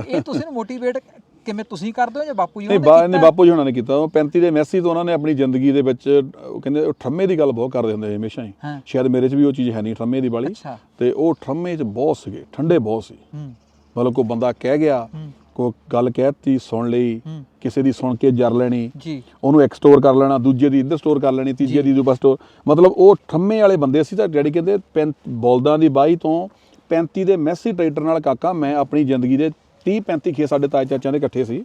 ਇਹ ਤੁਸੀਂ ਨੂੰ ਮੋਟੀਵੇਟ ਕਿਵੇਂ ਤੁਸੀਂ ਕਰਦੇ ਹੋ ਜਾਂ ਬਾਪੂ ਜੀ
ਨਹੀਂ
ਉਹਨਾਂ
ਬਾ ਨਹੀਂ ਬਾਪੂ ਜੀ ਹੁਣਾਂ ਨੇ ਕੀਤਾ। ਉਹ 35 ਦੇ ਮੈਸੀ ਤੋਂ ਉਹਨਾਂ ਨੇ ਆਪਣੀ ਜ਼ਿੰਦਗੀ ਦੇ ਵਿੱਚ ਉਹ ਕਹਿੰਦੇ ਉਹ ਠਰਮੇ ਦੀ ਗੱਲ ਬਹੁਤ ਕਰਦੇ ਹੁੰਦੇ ਸੀ ਹਮੇਸ਼ਾ ਹੀ।
ਹਾਂ।
ਸ਼ਾਇਦ ਮੇਰੇ 'ਚ ਵੀ ਉਹ ਚੀਜ਼ ਹੈ ਨਹੀਂ ਠਰਮੇ ਦੀ ਵਾਲੀ।
ਅੱਛਾ।
ਤੇ ਉਹ ਠਰਮੇ 'ਚ ਬਹੁਤ ਸੀਗੇ ਠੰਡੇ ਬਹੁਤ ਸੀ।
ਹੂੰ।
ਮਤਲਬ ਕੋਈ ਬੰਦਾ ਕਹਿ ਗਿਆ ਕੋਈ ਗੱਲ ਕਹਿਤੀ ਸੁਣ ਲਈ
ਹੂੰ।
ਕਿਸੇ ਦੀ ਸੁਣ ਕੇ ਜਰ ਲੈਣੀ
ਜੀ।
ਉਹਨੂੰ ਇੱਕ ਸਟੋਰ ਕਰ ਲੈਣਾ ਦੂਜੇ ਦੀ ਇੱਧਰ ਸਟੋਰ ਕਰ ਲੈਣੀ ਤੀਜੇ ਦੀ ਦੂਜਾ ਸਟੋਰ ਮਤਲਬ ਉਹ ਠੰਮੇ ਵਾਲੇ ਬੰਦੇ ਸੀ ਤਾਂ ਡੈਡੀ ਕਹਿੰਦੇ ਪੈਂ- ਬਲਦਾਂ ਦੀ ਬਾਈ ਤੋਂ 35 ਦੇ ਮੈਸੀ ਟਰੈਕਟਰ ਨਾਲ ਕਾਕਾ ਮੈਂ ਆਪਣੀ ਜ਼ਿੰਦਗੀ ਦੇ 30 35 ਖੇ ਸਾਡੇ ਤਾਏ ਚਾਚਿਆਂ ਦੇ ਇਕੱਠੇ ਸੀ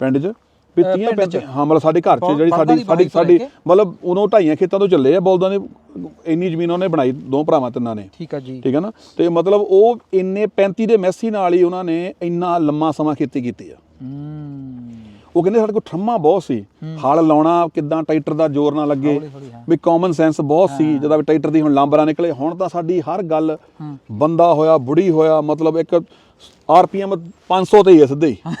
ਪਿੰਡ 'ਚ। ਵੀ
ਅਹ
30
ਪਿੰਡ 'ਚ?
35 ਹਾਂ ਮਤਲਬ ਸਾਡੇ ਘਰ 'ਚ ਜਿਹੜੀ ਸਾਡੀ ਸਾਡੀ ਸਾਡੀ? ਮਤਲਬ ਉਹਨੋਂ ਢਾਈਆਂ ਖੇਤਾਂ ਤੋਂ ਚੱਲੇ ਆ ਬਲਦਾਂ ਦੇ ਇੰਨੀ ਜ਼ਮੀਨ ਉਹਨੇ ਬਣਾਈ ਦੋ ਭਰਾਵਾਂ ਤਿੰਨਾਂ ਨੇ।
ਠੀਕ ਆ ਜੀ।
ਠੀਕ ਹੈ ਨਾ? ਤੇ ਮਤਲਬ ਉਹ ਇੰਨੇ 35 ਦੇ ਮੈਸੀ ਨਾਲ ਹੀ ਉਹਨਾਂ ਨੇ ਇੰਨਾ ਲੰਮਾ ਸਮਾਂ ਖੇਤੀ ਕੀਤੀ ਆ। ਉਹ ਕਹਿੰਦੇ ਸਾਡੇ ਕੋਲ ਠੰਮਾ ਬਹੁਤ ਸੀ। ਹਲ ਲਾਉਣਾ ਕਿਦਾਂ ਟਰੈਕਟਰ ਦਾ ਜ਼ੋਰ ਨਾ ਲੱਗੇ। ਵੀ ਕਾਮਨ ਸੈਂਸ ਬਹੁਤ ਸੀ ਜਦੋਂ ਵੀ ਟਰੈਕਟਰ ਦੀ ਹੁਣ ਲਾਂਬਰਾ ਨਿਕਲੇ ਹੁਣ ਤਾਂ ਸਾਡੀ ਹਰ ਗੱਲ ਬੰਦਾ ਹੋਇਆ ਬੁੜੀ ਹੋਇਆ ਮਤਲਬ ਇੱਕ ਆਰਪੀਐਮ 500 ਤੇ ਹੀ ਹੈ ਸਿੱਧੇ ਹੀ।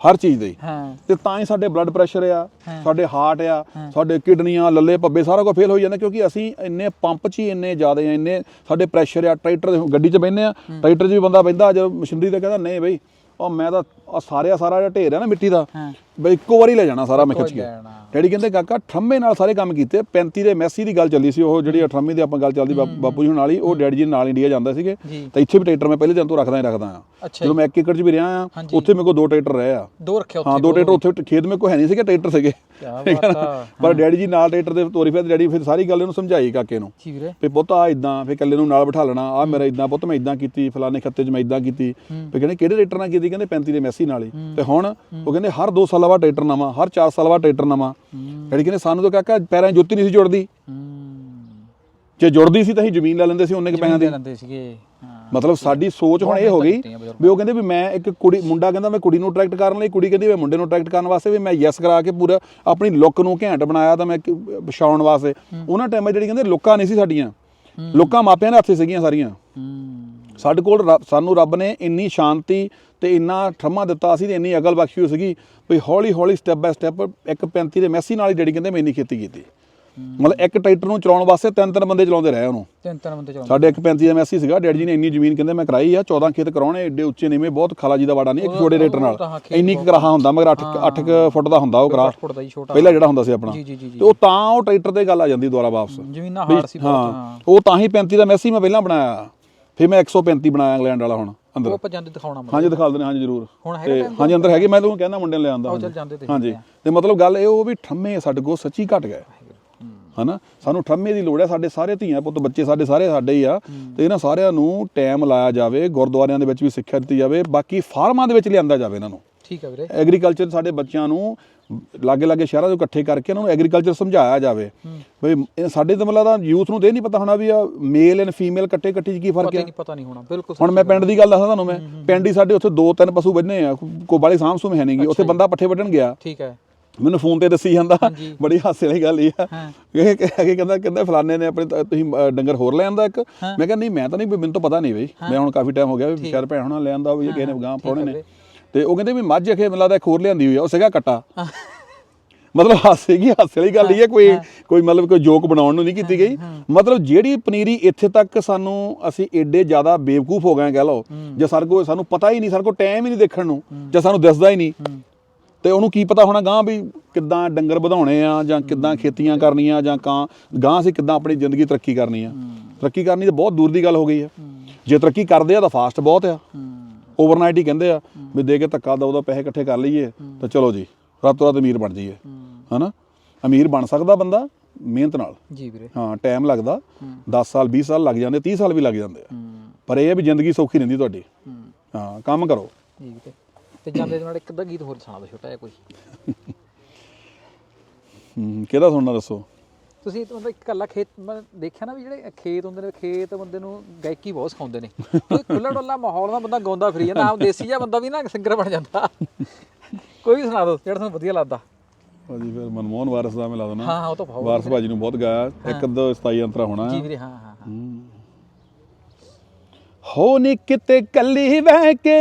ਹਰ ਚੀਜ਼ ਦੇ ਹੀ।
ਹਾਂ।
ਤੇ ਤਾਂ ਹੀ ਸਾਡੇ ਬਲੱਡ ਪ੍ਰੈਸ਼ਰ ਆ
ਹਾਂ।
ਸਾਡੇ ਹਾਰਟ ਆ ਸਾਡੇ ਕਿਡਨੀਆਂ ਲੱਲੇ ਪੱਬੇ ਸਾਰਾ ਕੁਝ ਫੇਲ ਹੋਈ ਜਾਂਦਾ ਕਿਉਂਕਿ ਅਸੀਂ ਇੰਨੇ ਪੰਪ 'ਚ ਹੀ ਇੰਨੇ ਜ਼ਿਆਦੇ ਆ ਇੰਨੇ ਸਾਡੇ ਪ੍ਰੈਸ਼ਰ ਆ ਟਰੈਕਟਰ ਦੇ ਗੱਡੀ 'ਚ ਬੈਠਨੇ ਆ ਟਰੈਕਟਰ 'ਚ ਵੀ ਬੰਦਾ ਬੈਂਦਾ ਜਦੋਂ ਮਸ਼ੀਨਰੀ ਤੇ ਕਹਿੰਦਾ ਨਹੀਂ ਬਈ ਉਹ ਮੈਂ ਤਾਂ ਆਹ ਸਾਰੇ ਸਾਰਾ ਜਿਹੜਾ ਢੇਰ ਆ ਨਾ ਮਿੱਟੀ ਦਾ
ਹਾਂ।
ਬਈ ਇੱਕੋ ਵਾਰੀ ਲੈ ਜਾਣਾ ਸਾਰਾ ਮੈਂ ਖਿੱਚ ਕੇ। ਡੈਡੀ ਕਹਿੰਦੇ ਕਾਕਾ ਠੰਮੇ ਨਾਲ ਸਾਰੇ ਕੰਮ ਕੀਤੇ 35 ਦੇ ਮੈਸੀ ਦੀ ਗੱਲ ਚੱਲੀ ਸੀ ਉਹ ਜਿਹੜੀ 18ਵੀਂ ਦੀ ਆਪਾਂ ਗੱਲ ਚੱਲਦੀ ਬਾਪੂ- ਜੀ ਹੁਣ ਵਾਲੀ ਉਹ ਡੈਡੀ ਜੀ ਨਾਲ ਇੰਡੀਆ ਜਾਂਦਾ ਸੀਗੇ। ਤਾਂ ਇੱਥੇ ਵੀ ਟਰੈਕਟਰ ਮੈਂ ਪਹਿਲੇ ਦਿਨ ਤੋਂ ਰੱਖਦਾ ਹੀ ਰੱਖਦਾ ਆ ਜਦੋਂ ਮੈਂ ਇੱਕ ਏਕੜ 'ਚ ਵੀ ਰਿਹਾ ਆ। ਉੱਥੇ ਮੇਰੇ ਕੋਲ ਦੋ ਟਰੈਕਟਰ ਰਹੇ ਆ।
ਦੋ ਰੱਖਿਆ ਉੱਥੇ
ਹਾਂ ਦੋ ਟਰੈਕਟਰ ਉੱਥੇ ਖੇਤ ਮੇ ਕੋਈ ਹੈ ਨਹੀਂ ਸੀਗੇ ਟਰੈਕਟਰ ਸੀਗੇ। ਹੈ। ਪਰ ਡੈਡੀ ਜੀ ਨਾਲ ਟਰੈਕਟਰ ਦੇ ਤੋਰੀ ਫਿਰ ਡੈਡੀ ਫਿਰ ਸਾਰੀ ਗੱਲ ਇਹਨੂੰ ਸਮਝਾਈ ਕਾਕੇ ਨੂੰ। ਵੀ ਪੁੱਤ ਆ ਇਦਾਂ ਫਿਰ ਇਕੱਲੇ ਨੂੰ ਨਾਲ ਬਿਠਾ ਲੈਣਾ ਆ ਮੇਰਾ ਇਦਾਂ ਪੁੱਤ ਮੈਂ ਇਦਾਂ ਕੀਤੀ ਫਲਾਣੇ ਖੱਤੇ 'ਚ ਮੈਂ ਇਦਾਂ ਕੀਤੀ। ਫਿਰ ਕਹਿੰਦੇ ਕਿਹੜੇ ਟਰੈਕਟਰ ਨਾਲ ਕੀਤੀ? ਕਹਿੰਦੇ 35 ਦੇ ਮੈਸੀ ਨਾਲ ਹੀ। ਤੇ ਹੁਣ ਉਹ ਕਹਿੰਦੇ ਹਰ 2 ਸਾਲਾਂ ਬਾਅਦ ਟਰੈਕਟਰ ਨਵਾਂ ਹਰ 4 ਸਾਲਾਂ ਬਾਅਦ ਟਰੈਕਟਰ ਨਵਾਂ। ਡੈਡੀ ਕਹਿੰਦੇ ਸਾਨੂੰ ਤਾਂ ਕਾਕਾ ਪੈਰਾਂ ਜੁੱਤੀ ਨਹੀਂ ਸੀ ਜੁੜਦੀ। ਜੇ ਜੁੜਦੀ ਸੀ ਤਾਂ ਅਸੀਂ ਜ਼ਮੀਨ ਲੈ ਲੈਂਦੇ ਸੀ ਉਹਨੇ ਕਿ ਪੈਸਿਆਂ ਦੀ।
ਲੈਂਦੇ ਸੀਗੇ।
ਮਤਲਬ ਸਾਡੀ ਸੋਚ ਹੁਣ ਇਹ ਹੋ ਗਈ ਵੀ ਉਹ ਕਹਿੰਦੇ ਵੀ ਮੈਂ ਇੱਕ ਕੁੜੀ ਮੁੰਡਾ ਕਹਿੰਦਾ ਮੈਂ ਕੁੜੀ ਨੂੰ ਅਟਰੈਕਟ ਕਰਨ ਲਈ ਕੁੜੀ ਕਹਿੰਦੀ ਮੈਂ ਮੁੰਡੇ ਨੂੰ ਅਟਰੈਕਟ ਕਰਨ ਵਾਸਤੇ ਵੀ ਮੈਂ ਯੈਸ ਕਰਾ ਕੇ ਪੂਰਾ ਆਪਣੀ ਲੁੱਕ ਨੂੰ ਘੈਂਟ ਬਣਾਇਆ ਤਾਂ ਮੈਂ ਵਿਛਾਉਣ ਵਾਸਤੇ। ਉਹਨਾਂ ਟਾਈਮਾਂ ਜਿਹੜੀ ਕਹਿੰਦੇ ਲੋਕਾਂ ਨਹੀਂ ਸੀ ਸਾਡੀਆਂ। ਲੋਕਾਂ ਮਾਪਿਆਂ ਦੇ ਹੱਥੇ ਸੀਗੀਆਂ ਸਾਰੀਆਂ। ਸਾਡੇ ਕੋਲ ਸਾਨੂੰ ਰੱਬ ਨੇ ਇੰਨੀ ਸ਼ਾਂਤੀ ਤੇ ਇੰਨਾ ਠਰਮਾ ਦਿੱਤਾ ਸੀ ਤੇ ਇੰਨੀ ਅਕਲ ਬਖਸ਼ੀ ਹੋਈ ਸੀਗੀ ਵੀ ਹੌਲੀ ਹੌਲੀ ਸਟੈਪ ਬਾਏ ਸਟੈਪ ਇੱਕ 35 ਦੇ ਮੈਸੀ ਨਾਲ ਹੀ ਡੈਡੀ ਕਹਿੰਦੇ ਮੈਂ ਇੰਨੀ ਖੇਤੀ ਕੀਤੀ। ਮਤਲਬ ਇੱਕ ਟਰੈਕਟਰ ਨੂੰ ਚਲਾਉਣ ਵਾਸਤੇ ਤਿੰਨ ਤਿੰਨ ਬੰਦੇ ਚਲਾਉਂਦੇ ਰਹੇ ਉਹਨੂੰ।
ਤਿੰਨ ਤਿੰਨ ਬੰਦੇ ਚਲਾਉਂਦੇ
ਸਾਡੇ ਇੱਕ 35 ਦਾ ਮੈਸੀ ਸੀਗਾ ਡੈਡੀ ਜੀ ਨੇ ਇੰਨੀ ਜ਼ਮੀਨ ਕਹਿੰਦੇ ਮੈਂ ਕਰਾਈ ਆ 14 ਖੇਤ ਕਰਾਉਣੇ ਏਡੇ ਉੱਚੇ ਨੀਵੇਂ ਬਹੁਤ ਖਾਲਾ ਜੀ ਦਾ ਵਾੜਾ ਨਹੀਂ ਇੱਕ ਛੋਟੇ
ਉਹ
ਨਾਲ
ਹਾਂ,
ਇੰਨੀ ਕੁ ਕਰਾਹਾ ਹੁੰਦਾ ਮਗਰ 8 8 ਫੁੱਟ ਦਾ ਹੁੰਦਾ ਉਹ ਕਰਾ
ਅੱਠ ਫੁੱਟ ਦਾ ਜੀ ਛੋਟਾ
ਪਹਿਲਾਂ ਜਿਹੜਾ ਹੁੰਦਾ ਸੀ ਆਪਣਾ। ਤੇ ਉਹ ਤਾਂ ਉਹ ਟਰੈਕਟਰ ਤੇ ਗੱਲ ਆ ਜਾਂਦੀ ਦੁਬਾਰਾ ਵਾਪਸ।
ਜ਼ਮੀਨਾਂ
ਵੀ
ਹਾਰਡ ਸੀ ਬਹੁਤ
ਹਾਂ
ਹਾਂ।
ਉਹ ਤਾਂ ਹੀ 35 ਦਾ ਮੈਸੀ ਮੈਂ ਪਹਿਲਾਂ ਬਣਾਇਆ। ਫਿਰ ਮੈਂ 135 ਬਣਾਇਆ ਇੰਗਲੈਂਡ ਵਾਲਾ ਹੁਣ। ਅੰਦਰ।
ਉਹ ਆਪਾਂ ਜਾਂਦੇ ਦਿਖਾਉਣਾ
ਹਾਂਜੀ ਦਿਖਾ ਦਿੰਦੇ ਹਾਂਜੀ ਜ਼ਰੂਰ।
ਹੁਣ ਹੈਗਾ
ਤੇ
time
ਹਾਂਜੀ ਅੰਦਰ ਹੈਗੇ ਮੈਂ ਤੁਹਾਨੂੰ ਕਹਿੰਦਾ ਮੁੰਡੇ ਨੂੰ ਲੈ ਆਂਦਾ
ਆਓ ਚੱਲ ਜਾਂਦੇ ਤੇ
ਹਾਂਜੀ। ਤੇ ਮਤਲਬ ਗੱਲ ਇਹ ਉਹ ਵੀ ਠੰਮੇ ਸਾਡੇ ਕੋਲ ਸੱਚੀ ਘਟ ਗਏ। ਹਨਾ? ਸਾਨੂੰ ਠੰਮੇ ਦੀ ਲੋੜ ਹੈ ਸਾਡੇ ਸਾਰੇ ਧੀਆਂ ਪੁੱਤ ਬੱਚੇ ਸਾਡੇ ਸਾਰੇ ਸਾਡੇ ਹੀ ਆ। ਤੇ ਇਹਨਾਂ ਸਾਰਿਆਂ ਨੂੰ ਟਾਈਮ ਲਾਇਆ ਜਾਵੇ ਗੁਰਦੁਆਰਿਆਂ ਦੇ ਵਿੱਚ ਵੀ ਸਿੱਖਿਆ ਦਿੱਤੀ ਜਾਵੇ ਬਾਕੀ ਫਾਰਮਾਂ ਦੇ ਵਿੱਚ ਲਿਆਂਦਾ ਜਾਵੇ ਇਹਨਾਂ ਨੂੰ।
ਠੀਕ ਹੈ ਵੀਰੇ।
ਐਗਰੀਕਲਚਰ ਸਾਡੇ ਬੱਚਿਆਂ ਨੂੰ ਲਾਗੇ ਲਾਗੇ ਸ਼ਹਿਰਾਂ ਤੋਂ ਇਕੱਠੇ ਕਰਕੇ ਇਹਨਾਂ ਨੂੰ ਐਗਰੀਕਲਚਰ ਸਮਝਾਇਆ ਜਾਵੇ। ਬਈ ਸਾਡੇ ਤਾਂ ਮਤਲਬ ਦਾ ਯੂਥ ਨੂੰ ਤੇ ਨਹੀਂ ਪਤਾ ਹੋਣਾ ਵੀ ਆ ਮੇਲ ਐਂਡ ਫੀਮੇਲ ਇਕੱਠੇ ਇਕੱਠੀ 'ਚ ਕੀ ਫ਼ਰਕ
ਹੀ ਪਤਾ ਨਹੀਂ ਹੋਣਾ ਬਿਲਕੁਲ
ਹੁਣ ਮੈਂ ਪਿੰਡ ਦੀ ਗੱਲ ਦੱਸਦਾ ਤੁਹਾਨੂੰ ਮੈਂ। ਪਿੰਡ ਹੀ ਸਾਡੇ ਉੱਥੇ ਦੋ ਤਿੰਨ ਪਸ਼ੂ ਵੱਢਨੇ ਆ ਕੋ ਬਾਲੀ ਸਾਂਭ ਸੁਮ ਹੈ ਨਹੀਂਗੀ। ਉੱਥੇ ਬੰਦਾ ਪੱਠੇ ਵੱਢਣ ਗਿਆ।
ਠੀਕ ਹੈ।
ਮੈਨੂੰ ਫੋਨ ਤੇ ਦੱਸੀ ਜਾਂਦਾ। ਬੜੀ ਹਾਸੇ ਵਾਲੀ ਗੱਲ ਇਹ ਆ। ਕਿ ਕਿ ਕਹਿੰਦਾ ਕਹਿੰਦਾ ਫਲਾਣੇ ਨੇ ਆਪਣੇ ਤੁਸੀਂ ਡੰਗਰ ਹੋਰ ਲੈ ਆਂਦਾ ਇੱਕ। ਮੈਂ ਕਿਹਾ ਨਹੀਂ ਮੈਂ ਤਾਂ ਨਹੀਂ ਮੈਨੂੰ ਤਾਂ ਪਤਾ ਨਹੀਂ ਬਈ। ਮੈਂ ਹੁਣ ਕਾਫੀ ਟਾਈਮ ਹੋ ਗਿਆ ਵੀ ਸ਼ਹਿਰ ਭੈਣ ਹੋਣਾ ਲੈ ਆਂਦਾ ਵੀ ਇਹ ਕਿਸੇ ਨੇ ਗਾਂ ਪਾਉਣੇ ਨੇ। ਤੇ ਉਹ ਕਹਿੰਦੇ ਵੀ ਮੱਝ ਅਖੇ ਮੈਨੂੰ ਲੱਗਦਾ ਇੱਕ ਹੋਰ ਲਿਆਂਦੀ ਹੋਈ ਆ ਉਹ ਸੀਗਾ ਕੱਟਾ। ਮਤਲਬ ਹਾਸੇ ਕੀ ਹਾਸੇ ਵਾਲੀ ਗੱਲ ਹੀ ਹੈ ਕੋਈ ਕੋਈ ਮਤਲਬ ਕੋਈ ਜੋਕ ਬਣਾਉਣ ਨੂੰ ਨਹੀਂ ਕੀਤੀ ਗਈ। ਮਤਲਬ ਜਿਹੜੀ ਪਨੀਰੀ ਇੱਥੇ ਤੱਕ ਸਾਨੂੰ ਅਸੀਂ ਏਡੇ ਜ਼ਿਆਦਾ ਬੇਵਕੂਫ ਹੋ ਗਏ ਕਹਿ ਲਓ। ਜੇ ਸਾਡੇ ਕੋਲ ਸਾਨੂੰ ਪਤਾ ਹੀ ਨਹੀਂ ਸਾਡੇ ਕੋਲ ਟਾਈਮ ਹੀ ਨਹੀਂ ਦੇਖਣ ਨੂੰ ਜਾਂ ਸਾਨੂੰ ਦਿਸਦਾ ਹੀ ਨਹੀਂ। ਤੇ ਉਹਨੂੰ ਕੀ ਪਤਾ ਹੋਣਾ ਗਾਂ ਵੀ ਕਿੱਦਾਂ ਡੰਗਰ ਵਧਾਉਣੇ ਆ ਜਾਂ ਕਿੱਦਾਂ ਖੇਤੀਆਂ ਕਰਨੀਆਂ ਜਾਂ ਕਾਂ ਗਾਂ ਅਸੀਂ ਕਿੱਦਾਂ ਆਪਣੀ ਜ਼ਿੰਦਗੀ ਤਰੱਕੀ ਕਰਨੀ ਆ। ਤਰੱਕੀ ਕਰਨੀ ਤਾਂ ਬਹੁਤ ਦੂਰ ਦੀ ਗੱਲ ਹੋ ਗਈ ਆ। ਜੇ ਤਰੱਕੀ ਕਰਦੇ ਆ ਤਾਂ ਫਾਸਟ ਬਹੁਤ ਆ। ਓਵਰਨਾਈਟ ਹੀ ਕਹਿੰਦੇ ਆ ਵੀ ਦੇ ਕੇ ਧੱਕਾ ਦੋ ਦੋ ਪੈਸੇ ਇਕੱਠੇ ਕਰ ਲਈਏ ਤਾਂ ਚਲੋ ਜੀ ਰਾਤੋਂ ਰਾਤ ਅਮੀਰ ਬਣ ਜਾਈਏ ਹਨਾ? ਅਮੀਰ ਬਣ ਸਕਦਾ ਬੰਦਾ ਮਿਹਨਤ ਨਾਲ।
ਜੀ ਵੀਰੇ।
ਹਾਂ ਟਾਈਮ ਲੱਗਦਾ 10 ਸਾਲ 20 ਸਾਲ ਲੱਗ ਜਾਂਦੇ 30 ਸਾਲ ਵੀ ਲੱਗ ਜਾਂਦੇ ਆ। ਪਰ ਇਹ ਹੈ ਵੀ ਜ਼ਿੰਦਗੀ ਸੌਖੀ ਰਹਿੰਦੀ ਤੁਹਾਡੀ। ਹਾਂ। ਕੰਮ ਕਰੋ।
ਜੀ ਵੀਰੇ ਤੇ ਜਾਂਦੇ ਨਾਲ ਇੱਕ ਅੱਧਾ ਗੀਤ ਹੋਰ ਸੁਣਾ ਦਿਓ ਛੋਟਾ ਜਿਹਾ ਕੋਈ।
ਕਿਹਦਾ ਸੁਣਨਾ ਦੱਸੋ?
ਤੁਸੀਂ ਤਾਂ ਮਤਲਬ ਇੱਕ ਕੱਲਾ ਖੇਤ ਮੈਂ ਦੇਖਿਆ ਨਾ ਵੀ ਜਿਹੜੇ ਖੇਤ ਹੁੰਦੇ ਨੇ ਖੇਤ ਬੰਦੇ ਨੂੰ ਗਾਇਕੀ ਬਹੁਤ ਸਿਖਾਉਂਦੇ ਨੇ। ਕੋਈ ਖੁੱਲਾ ਡੁੱਲਾ ਮਾਹੌਲ ਦਾ ਬੰਦਾ ਗਾਉਂਦਾ ਫਰੀ ਜਾਂਦਾ ਆਮ ਦੇਸੀ ਜਿਹਾ ਬੰਦਾ ਵੀ ਨਾ ਸਿੰਗਰ ਬਣ ਜਾਂਦਾ। ਕੋਈ ਵੀ ਸੁਣਾ ਦਿਓ ਜਿਹੜਾ ਤੁਹਾਨੂੰ ਵਧੀਆ ਲੱਗਦਾ।
ਭਾਜੀ ਫਿਰ ਮਨਮੋਹਨ ਵਾਰਸ ਦਾ ਮੈਂ ਲਾ ਦਣਾ
ਹਾਂ ਉਹ ਤਾਂ ਬਹੁਤ
ਵਾਰਸ ਭਾਜੀ ਨੂੰ ਬਹੁਤ ਗਾਇਆ ਇੱਕ ਅੱਧਾ 27 ਅੰਤਰਾ ਹੋਣਾ।
ਜੀ ਵੀਰੇ ਹਾਂ। ਹਾਂ। ਹਾਂ
ਨੀ ਕਿਤੇ ਕੱਲੀ ਬਹਿ ਕੇ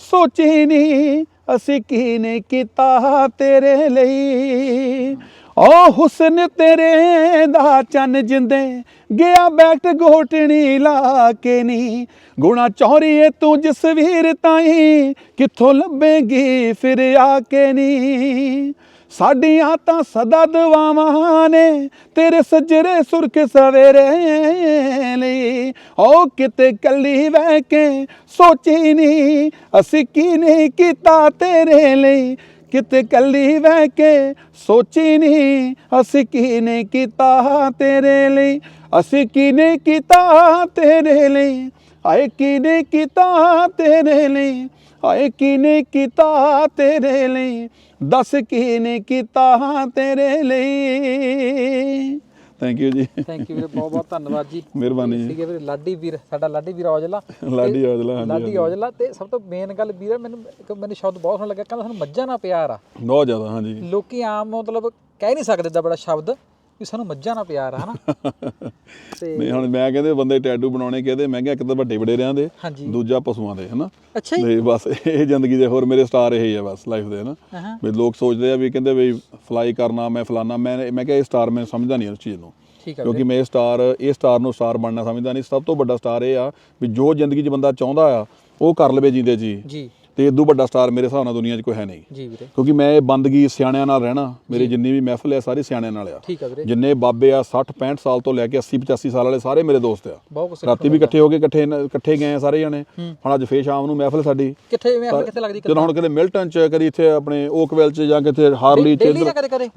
ਸੋਚੀ ਨੀ ਅਸੀਂ ਕੀ ਨੇ ਕੀਤਾ ਤੇਰੇ ਲਈ? ਓ ਹੁਸਨ ਤੇਰੇ ਦਾ ਚੰਨ ਜਿੰਦੇ, ਗਿਆ ਬੈਠ ਗੋਟਣੀ ਲਾ ਕੇ ਨੀ। ਗੁਣਾ ਚੌਰੀਏ ਤੂੰ ਜਸਵੀਰ ਤਾਈ, ਕਿੱਥੋਂ ਲੱਭੇਗੀ ਫਿਰ ਆ ਕੇ ਨੀ। ਸਾਡੀਆਂ ਤਾਂ ਸਦਾ ਦੁਆਵਾਂ ਨੇ, ਤੇਰੇ ਸਜਰੇ ਸੁਰਖ ਸਵੇਰੇ ਲਈ। ਓ ਕਿਤੇ ਕੱਲੀ ਬਹਿ ਕੇ ਸੋਚੀ ਨਹੀਂ ਅਸੀਂ ਕੀ ਨਹੀਂ ਕੀਤਾ ਤੇਰੇ ਲਈ। ਕਿਤੇ ਕੱਲੀ ਬਹਿ ਕੇ ਸੋਚੀ ਨਹੀਂ, ਅਸੀਂ ਕੀ ਨਹੀਂ ਕੀਤਾ ਤੇਰੇ ਲਈ? ਅਸੀਂ ਕੀ ਨਹੀਂ ਕੀਤਾ ਤੇਰੇ ਲਈ? ਆਏ ਕੀ ਨਹੀਂ ਕੀਤਾ ਤੇਰੇ ਲਈ? ਆਏ ਕੀ ਨਹੀਂ ਕੀਤਾ ਤੇਰੇ ਲਈ? ਦੱਸ ਕੀ ਨਹੀਂ ਕੀਤਾ ਤੇਰੇ ਲਈ? ਥੈਂਕ ਯੂ ਜੀ।
ਥੈਂਕ ਯੂ ਵੀਰੇ ਬਹੁਤ ਬਹੁਤ ਧੰਨਵਾਦ ਜੀ।
ਮਿਹਰਬਾਨੀ ਜੀ।
ਠੀਕ ਹੈ ਵੀਰੇ ਲਾਡੀ ਵੀਰ ਸਾਡਾ ਲਾਡੀ ਵੀਰ ਔਜਲਾ।
ਲਾਡੀ ਔਜਲਾ, ਹਾਂਜੀ,
ਲਾਡੀ ਔਜਲਾ ਤੇ ਸਭ ਤੋਂ ਮੇਨ ਗੱਲ ਵੀਰ ਮੈਨੂੰ ਇੱਕ ਮੈਨੂੰ ਸ਼ਬਦ ਬਹੁਤ ਸੋਹਣਾ ਲੱਗਾ ਕਹਿੰਦਾ ਸਾਨੂੰ ਮੱਝਾਂ ਨਾਲ ਪਿਆਰ ਆ।
ਬਹੁਤ ਜ਼ਿਆਦਾ ਹਾਂਜੀ।
ਲੋਕੀ ਆਮ ਮਤਲਬ ਕਹਿ ਨਹੀਂ ਸਕਦੇ ਦਾ ਬੜਾ ਸ਼ਬਦ ਵੀ ਸਾਨੂੰ ਮੱਝਾਂ ਨਾਲ ਪਿਆਰ ਆ ਹਨਾ? ਤੇ
ਨਹੀਂ ਹੁਣ ਮੈਂ ਕਹਿੰਦੇ ਬੰਦੇ ਟੈਟੂ ਬਣਾਉਣੇ ਕਿਹਦੇ? ਮੈਂ ਕਿਹਾ ਇੱਕ ਤਾਂ ਵੱਡੇ ਵਡੇਰਿਆਂ ਦੇ ਦੂਜਾ ਪਸ਼ੂਆਂ ਦੇ ਹਨਾ?
ਅੱਛਾ ਜੀ।
ਬਸ ਇਹ ਜ਼ਿੰਦਗੀ ਦੇ ਹੋਰ ਮੇਰੇ ਸਟਾਰ ਇਹ ਹੀ ਆ ਬਸ ਲਾਈਫ ਦੇ ਹਨਾ? ਵੀ ਲੋਕ ਸੋਚਦੇ ਆ ਵੀ ਕਹਿੰਦੇ ਵੀ ਫਲਾਈ ਕਰਨਾ ਮੈਂ ਫਲਾਨਾ ਮੈਂ ਮੈਂ ਕਿਹਾ ਇਹ ਸਟਾਰ ਮੈਂ ਸਮਝਦਾ ਨਹੀਂ ਉਸ ਚੀਜ਼ ਨੂੰ। ਕਿਉਂਕਿ ਮੈਂ ਇਹ ਸਟਾਰ ਇਹ ਸਟਾਰ ਨੂੰ ਸਟਾਰ ਬਣਨਾ ਸਮਝਦਾ ਨਹੀਂ। ਸਭ ਤੋਂ ਵੱਡਾ ਸਟਾਰ ਇਹ ਆ ਵੀ ਜੋ ਜ਼ਿੰਦਗੀ 'ਚ ਬੰਦਾ ਚਾਹੁੰਦਾ ਆ ਉਹ ਕਰ ਲਵੇ ਜਿੰਦੇ ਜੀ
ਜੀ।
ਤੇ ਇਦੋਂ ਵੱਡਾ ਸਟਾਰ ਮੇਰੇ ਹਿਸਾਬ ਨਾਲ ਦੁਨੀਆ 'ਚ ਕੋਈ ਹੈ ਨਹੀਂ।
ਜੀ ਵੀਰੇ।
ਕਿਉਂਕਿ ਮੈਂ ਇਹ ਬੰਦਗੀ ਸਿਆਣਿਆਂ ਨਾਲ ਰਹਿਣਾ ਮੇਰੀ ਜਿੰਨੀ ਵੀ ਮਹਿਫਲ ਹੈ ਸਾਰੀ ਸਿਆਣਿਆਂ ਨਾਲ ਆ।
ਠੀਕ ਆ ਵੀਰੇ।
ਜਿੰਨੇ ਬਾਬੇ ਆ 60 65 ਸਾਲ ਤੋਂ ਲੈ ਕੇ 80 85 ਸਾਲ ਵਾਲੇ ਸਾਰੇ ਮੇਰੇ ਦੋਸਤ ਆ। ਰਾਤੀ ਵੀ ਇਕੱਠੇ ਹੋ ਕੇ ਇਕੱਠੇ ਇਕੱਠੇ ਗਏ ਆ ਸਾਰੇ ਜਣੇ। ਹੁਣ ਅੱਜ ਫੇਰ ਸ਼ਾਮ ਨੂੰ ਮਹਿਫਲ ਸਾਡੀ।
ਕਿੱਥੇ ਮੈਂ ਕਿੱਥੇ ਲੱਗਦੀ
ਜਦੋਂ ਹੁਣ ਕਦੇ ਮਿਲਟਨ ਚ ਕਦੀ ਇੱਥੇ ਆਪਣੇ ਓਕਵੈਲ ਚ ਜਾਂ ਕਿਤੇ ਹਾਰਲੀ ਚ